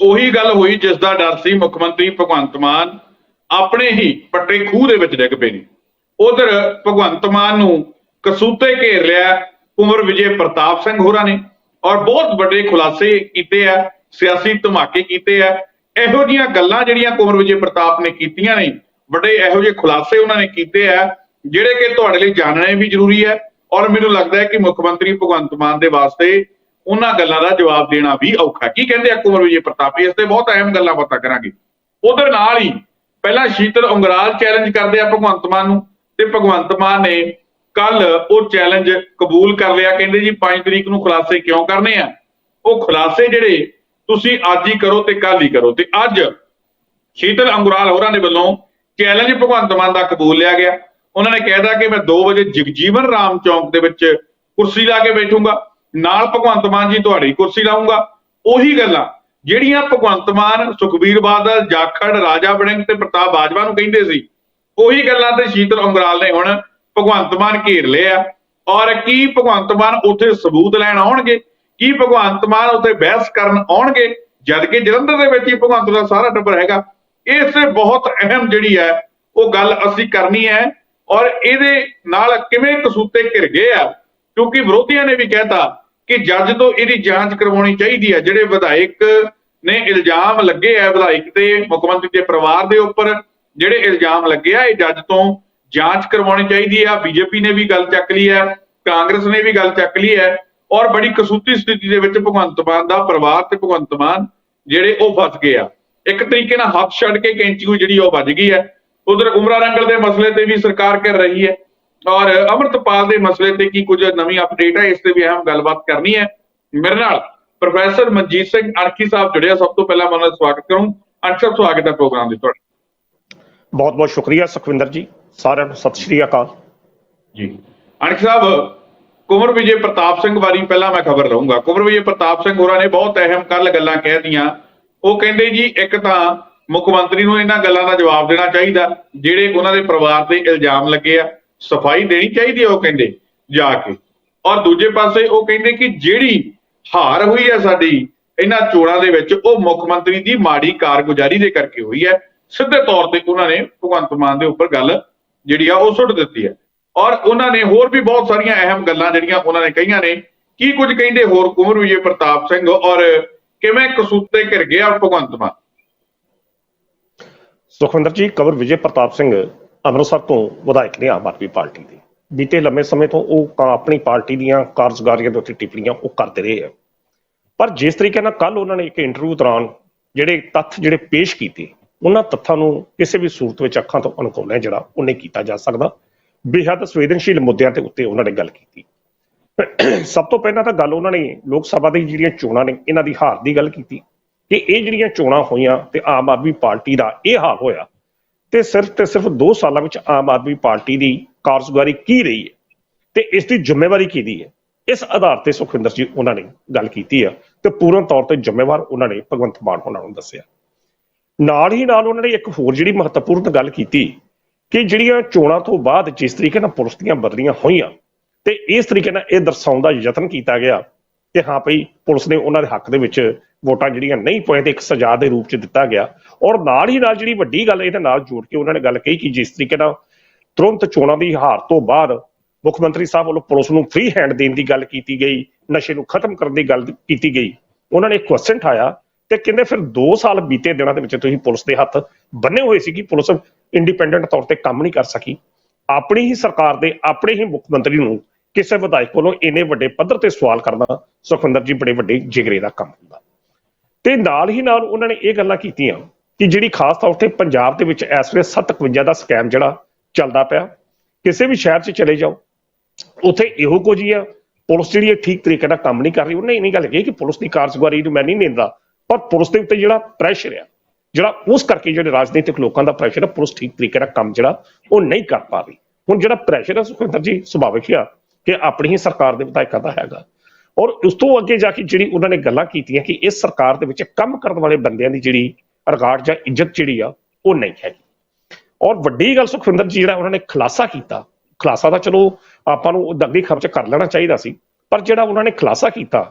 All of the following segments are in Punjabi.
ਉਹੀ ਗੱਲ ਹੋਈ ਜਿਸ ਦਾ ਡਰ ਸੀ ਮੁੱਖ ਮੰਤਰੀ ਭਗਵੰਤ ਮਾਨ। ਆਪਣੇ ਹੀ ਪੱਟੇ ਖੂਹ ਦੇ ਵਿੱਚ ਡਿੱਗ ਪਏ ਨੇ। ਉਧਰ ਭਗਵੰਤ ਮਾਨ ਨੂੰ ਕਸੂਤੇ ਘੇਰ ਲਿਆ ਕੁਮਰ ਵਿਜੇ ਪ੍ਰਤਾਪ ਸਿੰਘ ਹੋਰਾਂ ਨੇ ਔਰ ਬਹੁਤ ਵੱਡੇ ਖੁਲਾਸੇ ਕੀਤੇ ਆ, ਸਿਆਸੀ ਧਮਾਕੇ ਕੀਤੇ ਆ। ਇਹੋ ਜੀਆਂ ਗੱਲਾਂ ਜਿਹੜੀਆਂ ਕੁਮਰ ਵਿਜੇ ਪ੍ਰਤਾਪ ਨੇ ਕੀਤੀਆਂ ਨੇ, ਵੱਡੇ ਇਹੋ ਜਿਹੇ ਖੁਲਾਸੇ ਉਹਨਾਂ ਨੇ ਕੀਤੇ ਆ, ਜਿਹੜੇ ਕਿ ਤੁਹਾਡੇ ਲਈ ਜਾਣਨੇ ਵੀ ਜ਼ਰੂਰੀ ਹੈ। ਔਰ ਮੈਨੂੰ ਲੱਗਦਾ ਹੈ ਕਿ ਮੁੱਖ ਮੰਤਰੀ ਭਗਵੰਤ ਮਾਨ ਦੇ ਵਾਸਤੇ ਉਹਨਾਂ ਗੱਲਾਂ ਦਾ ਜਵਾਬ ਦੇਣਾ ਵੀ ਔਖਾ ਕੀ ਕਹਿੰਦੇ ਆ ਕੁਮਰ ਵਿਜੇ ਪ੍ਰਤਾਪ? ਇਸ ਤੇ ਬਹੁਤ ਅਹਿਮ ਗੱਲਾਂ ਬਾਤਾਂ ਕਰਾਂਗੇ। ਉਧਰ ਨਾਲ ਹੀ ਪਹਿਲਾਂ ਸ਼ੀਤਲ ਉਂਗਰਾਲ ਚੈਲੰਜ ਕਰਦੇ ਆ ਭਗਵੰਤ ਮਾਨ ਨੂੰ ਤੇ ਭਗਵੰਤ ਮਾਨ ਨੇ ਕੱਲ ਉਹ ਚੈਲੰਜ ਕਬੂਲ ਕਰ ਲਿਆ। ਕਹਿੰਦੇ ਜੀ 5 ਤਰੀਕ ਨੂੰ ਖੁਲਾਸੇ ਕਿਉਂ ਕਰਨੇ ਆ? ਉਹ ਖੁਲਾਸੇ ਜਿਹੜੇ ਤੁਸੀਂ ਅੱਜ ਹੀ ਕਰੋ ਤੇ ਕੱਲ ਹੀ ਕਰੋ। ਤੇ ਅੱਜ ਸ਼ੀਤਲ ਅੰਗੁਰਾਲ ਹੋਰਾਂ ਦੇ ਵੱਲੋਂ ਚੈਲੰਜ ਭਗਵੰਤ ਮਾਨ ਦਾ ਕਬੂਲ ਲਿਆ ਗਿਆ। ਉਹਨਾਂ ਨੇ ਕਹਿਦਾ ਕਿ ਮੈਂ 2 ਵਜੇ ਜਗਜੀਵਨ ਰਾਮ ਚੌਂਕ ਦੇ ਵਿੱਚ ਕੁਰਸੀ ਲਾ ਕੇ ਬੈਠੂੰਗਾ। ਨਾਲ ਭਗਵੰਤ ਮਾਨ ਜੀ ਤੁਹਾਡੀ ਕੁਰਸੀ ਲਾਉਂਗਾ। ਉਹੀ ਗੱਲਾਂ, ਜਿਹੜੀਆਂ ਭਗਵੰਤ ਮਾਨ, ਸੁਖਬੀਰ ਬਾਦਲ, ਜਾਖੜ, ਰਾਜਾ ਵੜਿੰਗ ਤੇ ਪ੍ਰਤਾਪ ਬਾਜਵਾ ਨੂੰ ਕਹਿੰਦੇ ਸੀ, ਉਹੀ ਗੱਲਾਂ ਤੇ ਸ਼ੀਤਲ ਅੰਗਰਾਲ ਨੇ ਹੁਣ ਭਗਵੰਤ ਮਾਨ ਘੇਰ ਲਿਆ। ਔਰ ਕੀ ਭਗਵੰਤ ਮਾਨ ਉੱਥੇ ਸਬੂਤ ਲੈਣ ਆਉਣਗੇ? ਕੀ ਭਗਵੰਤ ਮਾਨ ਉੱਥੇ ਬਹਿਸ ਕਰਨ ਆਉਣਗੇ? ਜਦ ਕਿ ਜਲੰਧਰ ਦੇ ਵਿੱਚ ਹੀ ਭਗਵੰਤ ਦਾ ਸਾਰਾ ਟੱਬਰ ਹੈਗਾ। ਇਸ ਤੇ ਬਹੁਤ ਅਹਿਮ ਜਿਹੜੀ ਹੈ, ਉਹ ਗੱਲ ਅਸੀਂ ਕਰਨੀ ਹੈ। ਔਰ ਇਹਦੇ ਨਾਲ ਕਿਵੇਂ ਕਸੂਤੇ ਘਿਰ ਗਏ ਆ? ਕਿਉਂਕਿ ਵਿਰੋਧੀਆਂ ਨੇ ਵੀ ਕਹਿਤਾ ਕਿ ਜੱਜ ਤੋਂ ਇਹਦੀ ਜਾਂਚ ਕਰਵਾਉਣੀ ਚਾਹੀਦੀ ਹੈ। ਜਿਹੜੇ ਵਿਧਾਇਕ ਨੇ ਇਲਜ਼ਾਮ ਲੱਗੇ ਆ, ਵਿਧਾਇਕ ਤੇ ਮੁੱਖ ਮੰਤਰੀ ਦੇ ਪਰਿਵਾਰ ਦੇ ਉੱਪਰ, ਜਿਹੜੇ ਇਲਜ਼ਾਮ ਲੱਗੇ ਆ, ਇਹ ਜੱਜ ਤੋਂ ਜਾਂਚ ਕਰਵਾਉਣੀ ਚਾਹੀਦੀ ਆ। ਬੀਜੇਪੀ ਨੇ ਵੀ ਗੱਲ ਚੱਕ ਲਈ ਹੈ, ਕਾਂਗਰਸ ਨੇ ਵੀ ਗੱਲ ਚੱਕ ਲਈ ਹੈ ਔਰ ਬੜੀ ਕਸੂਤੀ ਸਥਿਤੀ ਦੇ ਵਿੱਚ ਭਗਵੰਤ ਮਾਨ ਦਾ ਪਰਿਵਾਰ ਤੇ ਭਗਵੰਤ ਮਾਨ ਜਿਹੜੇ ਉਹ ਫਸ ਗਏ ਆ। ਇੱਕ ਤਰੀਕੇ ਨਾਲ ਹੱਥ ਛੱਡ ਕੇ ਕੈਂਚੀ ਜਿਹੜੀ ਉਹ ਵੱਜ ਗਈ ਹੈ। ਉਧਰ ਉਮਰਾ ਰੰਗਲ ਦੇ ਮਸਲੇ ਤੇ ਵੀ ਸਰਕਾਰ ਕਰ ਰਹੀ ਹੈ। ਔਰ ਅਮਰਤਪਾਲ ਦੇ ਮਸਲੇ ਤੇ ਕੀ ਕੁਝ ਨਵੀਂ ਅਪਡੇਟ ਹੈ ਇਸ ਤੇ ਵੀ ਅਹਿਮ ਗੱਲਬਾਤ ਕਰਨੀ ਹੈ। ਮੇਰੇ ਨਾਲ ਪ੍ਰੋਫੈਸਰ ਮਨਜੀਤ ਸਿੰਘ ਅਣਖੀ ਸਾਹਿਬ ਜੁੜਿਆ। ਸਭ ਤੋਂ ਪਹਿਲਾਂ ਮੈਂ ਉਹਨਾਂ ਦਾ ਸਵਾਗਤ ਕਰੂੰ। ਅਣਖੀ ਸਵਾਗਤ ਹੈ ਪ੍ਰੋਗਰਾਮ ਦੇ ਤੁਹਾਡਾ। ਬਹੁਤ ਬਹੁਤ ਸ਼ੁਕਰੀਆ ਸੁਖਵਿੰਦਰ ਜੀ। ਸਾਰਿਆਂ ਨੂੰ ਸਤਿ ਸ਼੍ਰੀ ਅਕਾਲ। ਜੀ। ਅਣਖ ਸਾਹਿਬ ਕੁਮਰ ਵਿਜੇ ਪ੍ਰਤਾਪ ਸਿੰਘ ਬਾਰੇ ਪਹਿਲਾਂ ਮੈਂ ਖਬਰ ਲਵਾਂਗਾ ਕੁਮਰ ਵਿਜੇ ਪ੍ਰਤਾਪ ਸਿੰਘ ਹੋਰਾਂ ਨੇ ਬਹੁਤ ਅਹਿਮ ਕੱਲ ਗੱਲਾਂ ਕਹਿਤੀਆਂ ਉਹ ਕਹਿੰਦੇ ਜੀ ਇੱਕ ਤਾਂ ਮੁੱਖ ਮੰਤਰੀ ਨੂੰ ਇਹਨਾਂ ਗੱਲਾਂ ਦਾ ਜਵਾਬ ਦੇਣਾ ਚਾਹੀਦਾ ਜਿਹੜੇ ਉਹਨਾਂ ਦੇ ਪਰਿਵਾਰ ਤੇ ਇਲਜ਼ਾਮ ਲੱਗੇ ਆ। ਸਫ਼ਾਈ ਦੇਣੀ ਚਾਹੀਦੀ ਹੈ ਉਹ ਕਹਿੰਦੇ ਜਾ ਕੇ। ਔਰ ਦੂਜੇ ਪਾਸੇ ਉਹ ਕਹਿੰਦੇ ਕਿ ਜਿਹੜੀ ਹਾਰ ਹੋਈ ਹੈ ਸਾਡੀ, ਇਹਨਾਂ ਚੋਣਾਂ ਦੇ ਵਿੱਚ ਉਹ ਮੁੱਖ ਮੰਤਰੀ ਦੀ ਮਾੜੀ ਕਾਰਗੁਜ਼ਾਰੀ ਦੇ ਕਰਕੇ ਹੋਈ ਹੈ। ਸਿੱਧੇ ਤੌਰ ਤੇ ਉਹਨਾਂ ਨੇ ਭਗਵੰਤ ਮਾਨ ਦੇ ਉੱਪਰ ਗੱਲ ਜਿਹੜੀ ਆ ਉਹ ਸੁੱਟ ਦਿੱਤੀ ਹੈ। ਔਰ ਉਹਨਾਂ ਨੇ ਹੋਰ ਵੀ ਬਹੁਤ ਸਾਰੀਆਂ ਅਹਿਮ ਗੱਲਾਂ ਜਿਹੜੀਆਂ ਉਹਨਾਂ ਨੇ ਕਹੀਆਂ ਨੇ, ਕੀ ਕੁਝ ਕਹਿੰਦੇ ਹੋਰ ਕੁਮਰ ਵਿਜੇ ਪ੍ਰਤਾਪ ਸਿੰਘ ਔਰ ਕਿਵੇਂ ਕਸੂਤੇ ਘਿਰ ਗਿਆ ਭਗਵੰਤ ਮਾਨ? ਸੁਖਵਿੰਦਰ ਜੀ, ਕਵਰ ਵਿਜੇ ਪ੍ਰਤਾਪ ਸਿੰਘ ਅੰਮ੍ਰਿਤਸਰ ਤੋਂ ਵਿਧਾਇਕ ਨੇ ਆਮ ਆਦਮੀ ਪਾਰਟੀ ਦੇ। ਬੀਤੇ ਲੰਮੇ ਸਮੇਂ ਤੋਂ ਉਹ ਆਪਣੀ ਪਾਰਟੀ ਦੀਆਂ ਕਾਰਜਕਾਰੀਆਂ ਦੇ ਉੱਤੇ ਟਿੱਪਣੀਆਂ ਉਹ ਕਰਦੇ ਰਹੇ ਆ। ਪਰ ਜਿਸ ਤਰੀਕੇ ਨਾਲ ਕੱਲ ਉਹਨਾਂ ਨੇ ਇੱਕ ਇੰਟਰਵਿਊ ਦੌਰਾਨ ਜਿਹੜੇ ਤੱਥ ਜਿਹੜੇ ਪੇਸ਼ ਕੀਤੇ, ਉਹਨਾਂ ਤੱਥਾਂ ਨੂੰ ਕਿਸੇ ਵੀ ਸੂਰਤ ਵਿੱਚ ਅੱਖਾਂ ਤੋਂ ਅਣਗੌਲਿਆ ਜਿਹੜਾ ਉਹ ਨਹੀਂ ਕੀਤਾ ਜਾ ਸਕਦਾ। ਬੇਹੱਦ ਸੰਵੇਦਨਸ਼ੀਲ ਮੁੱਦਿਆਂ ਤੇ ਉੱਤੇ ਉਹਨਾਂ ਨੇ ਗੱਲ ਕੀਤੀ। ਸਭ ਤੋਂ ਪਹਿਲਾਂ ਤਾਂ ਗੱਲ ਉਹਨਾਂ ਨੇ ਲੋਕ ਸਭਾ ਦੀ ਜਿਹੜੀਆਂ ਚੋਣਾਂ ਨੇ, ਇਹਨਾਂ ਦੀ ਹਾਰ ਦੀ ਗੱਲ ਕੀਤੀ ਕਿ ਇਹ ਜਿਹੜੀਆਂ ਚੋਣਾਂ ਹੋਈਆਂ ਤੇ ਆਮ ਆਦਮੀ ਪਾਰਟੀ ਦਾ ਇਹ ਹਾਲ ਹੋਇਆ ਤੇ ਸਿਰਫ ਤੇ ਸਿਰਫ 2 ਸਾਲਾਂ ਵਿੱਚ ਆਮ ਆਦਮੀ ਪਾਰਟੀ ਦੀ ਕਾਰਜਗੁਜ਼ਾਰੀ ਕੀ ਰਹੀ ਹੈ? ਤੇ ਇਸ ਦੀ ਜ਼ਿੰਮੇਵਾਰੀ ਕਿਹਦੀ ਹੈ? ਇਸ ਆਧਾਰ ਤੇ ਸੁਖਵਿੰਦਰ ਜੀ ਉਹਨਾਂ ਨੇ ਗੱਲ ਕੀਤੀ ਆ ਤੇ ਪੂਰਨ ਤੌਰ ਤੇ ਜ਼ਿੰਮੇਵਾਰ ਉਹਨਾਂ ਨੇ ਭਗਵੰਤ ਮਾਨ ਉਹਨਾਂ ਨੂੰ ਦੱਸਿਆ। ਨਾਲ ਹੀ ਨਾਲ ਉਹਨਾਂ ਨੇ ਇੱਕ ਹੋਰ ਜਿਹੜੀ ਮਹੱਤਵਪੂਰਨ ਗੱਲ ਕੀਤੀ ਕਿ ਜਿਹੜੀਆਂ ਚੋਣਾਂ ਤੋਂ ਬਾਅਦ ਜਿਸ ਤਰੀਕੇ ਨਾਲ ਪੁਲਿਸ ਦੀਆਂ ਬਦਲੀਆਂ ਹੋਈਆਂ ਤੇ ਇਸ ਤਰੀਕੇ ਨਾਲ ਇਹ ਦਰਸਾਉਣ ਦਾ ਯਤਨ ਕੀਤਾ ਗਿਆ ਕਿ ਹਾਂ ਭਈ ਪੁਲਿਸ ਨੇ ਉਹਨਾਂ ਦੇ ਹੱਕ ਦੇ ਵਿੱਚ ਵੋਟਾਂ ਜਿਹੜੀਆਂ ਨਹੀਂ ਪਏ ਤੇ ਇੱਕ ਸਜ਼ਾ ਦੇ ਰੂਪ ਚ ਦਿੱਤਾ ਗਿਆ। ਔਰ ਨਾਲ ਹੀ ਨਾਲ ਜਿਹੜੀ ਵੱਡੀ ਗੱਲ ਇਹਦੇ ਨਾਲ ਜੋੜ ਕੇ ਉਹਨਾਂ ਨੇ ਗੱਲ ਕਹੀ ਕਿ ਜਿਸ ਤਰੀਕੇ ਨਾਲ ਤੁਰੰਤ ਚੋਣਾਂ ਦੀ ਹਾਰ ਤੋਂ ਬਾਅਦ ਮੁੱਖ ਮੰਤਰੀ ਸਾਹਿਬ ਵੱਲੋਂ ਪੁਲਿਸ ਨੂੰ ਫ੍ਰੀ ਹੈਂਡ ਦੇਣ ਦੀ ਗੱਲ ਕੀਤੀ ਗਈ, ਨਸ਼ੇ ਨੂੰ ਖਤਮ ਕਰਨ ਦੀ ਗੱਲ ਕੀਤੀ ਗਈ। ਉਹਨਾਂ ਨੇ ਇੱਕ ਕੁਐਸਚਨ ਠਾਇਆ ਤੇ ਕਹਿੰਦੇ ਫਿਰ 2 ਸਾਲ ਬੀਤੇ ਦਿਨਾਂ ਦੇ ਵਿੱਚ ਤੁਸੀਂ ਪੁਲਿਸ ਦੇ ਹੱਥ ਬੰਨੇ ਹੋਏ ਸੀ ਕਿ ਪੁਲਿਸ ਇੰਡੀਪੈਂਡੈਂਟ ਤੌਰ ਤੇ ਕੰਮ ਨਹੀਂ ਕਰ ਸਕੀ। ਆਪਣੀ ਹੀ ਸਰਕਾਰ ਦੇ, ਆਪਣੇ ਹੀ ਮੁੱਖ ਮੰਤਰੀ ਨੂੰ ਕਿਸੇ ਵਿਧਾਇਕ ਕੋਲੋਂ ਇੰਨੇ ਵੱਡੇ ਪੱਧਰ ਤੇ ਸਵਾਲ ਕਰਨਾ ਸੁਖਵਿੰਦਰ ਜੀ ਬੜੇ ਵੱਡੇ ਜਿਗਰੇ ਦਾ ਕੰਮ ਹੁੰਦਾ। ਤੇ ਨਾਲ ਹੀ ਨਾਲ ਉਹਨਾਂ ਨੇ ਇਹ ਗੱਲਾਂ ਕੀਤੀਆਂ ਕਿ ਜਿਹੜੀ ਖਾਸ ਤੌਰ ਤੇ ਪੰਜਾਬ ਦੇ ਵਿੱਚ ਇਸ ਵੇਲੇ 751 ਦਾ ਸਕੈਮ ਜਿਹੜਾ ਚੱਲਦਾ ਪਿਆ, ਕਿਸੇ ਵੀ ਸ਼ਹਿਰ 'ਚ ਚਲੇ ਜਾਓ, ਉੱਥੇ ਇਹੋ ਕੁਝ ਹੀ ਆ, ਪੁਲਿਸ ਜਿਹੜੀ ਹੈ ਠੀਕ ਤਰੀਕੇ ਨਾਲ ਕੰਮ ਨਹੀਂ ਕਰ ਰਹੀ, ਉਹਨੇ ਨਹੀਂ ਗੱਲ ਕਹੀ ਕਿ ਪੁਲਿਸ ਦੀ ਕਾਰਜਗੁਜ਼ਾਰੀ ਨੂੰ ਮੈਂ ਨਹੀਂ ਨਿੰਦਾ, ਪਰ ਪੁਲਿਸ ਦੇ ਉੱਤੇ ਜਿਹੜਾ ਪ੍ਰੈਸ਼ਰ ਆ, ਜਿਹੜਾ ਉਸ ਕਰਕੇ ਜਿਹੜੇ ਰਾਜਨੀਤਿਕ ਲੋਕਾਂ ਦਾ ਪ੍ਰੈਸ਼ਰ ਆ, ਪੁਲਿਸ ਠੀਕ ਤਰੀਕੇ ਨਾਲ ਕੰਮ ਜਿਹੜਾ ਉਹ ਨਹੀਂ ਕਰ ਪਾ ਰਹੀ। ਹੁਣ ਜਿਹੜਾ ਪ੍ਰੈਸ਼ਰ ਆ ਸੁਖਵਿੰਦਰ ਜੀ, ਸੁਭਾਵਿਕ ਆ ਕਿ ਆਪਣੀ ਹੀ ਸਰਕਾਰ ਦੇ ਵਿਧਾਇਕਾਂ ਦਾ ਹੈਗਾ। ਔਰ ਉਸ ਤੋਂ ਅੱਗੇ ਜਾ ਕੇ ਜਿਹੜੀ ਉਹਨਾਂ ਨੇ ਗੱਲਾਂ ਕੀਤੀਆਂ ਕਿ ਇਸ ਸਰਕਾਰ ਦੇ ਵਿੱਚ ਕੰਮ ਕਰਨ ਵਾਲੇ ਬੰਦਿਆਂ ਦੀ ਜਿਹੜੀ ਰਿਗਾਰਡ ਜਾਂ ਇੱਜ਼ਤ ਜਿਹੜੀ ਆ, ਉਹ ਨਹੀਂ ਹੈਗੀ। ਔਰ ਵੱਡੀ ਗੱਲ ਸੁਖਵਿੰਦਰ ਜੀ, ਜਿਹੜਾ ਉਹਨਾਂ ਨੇ ਖੁਲਾਸਾ ਕੀਤਾ, ਖੁਲਾਸਾ ਤਾਂ ਚਲੋ ਆਪਾਂ ਨੂੰ ਦੱਗੀ ਖਰਚ ਕਰ ਲੈਣਾ ਚਾਹੀਦਾ ਸੀ, ਪਰ ਜਿਹੜਾ ਉਹਨਾਂ ਨੇ ਖੁਲਾਸਾ ਕੀਤਾ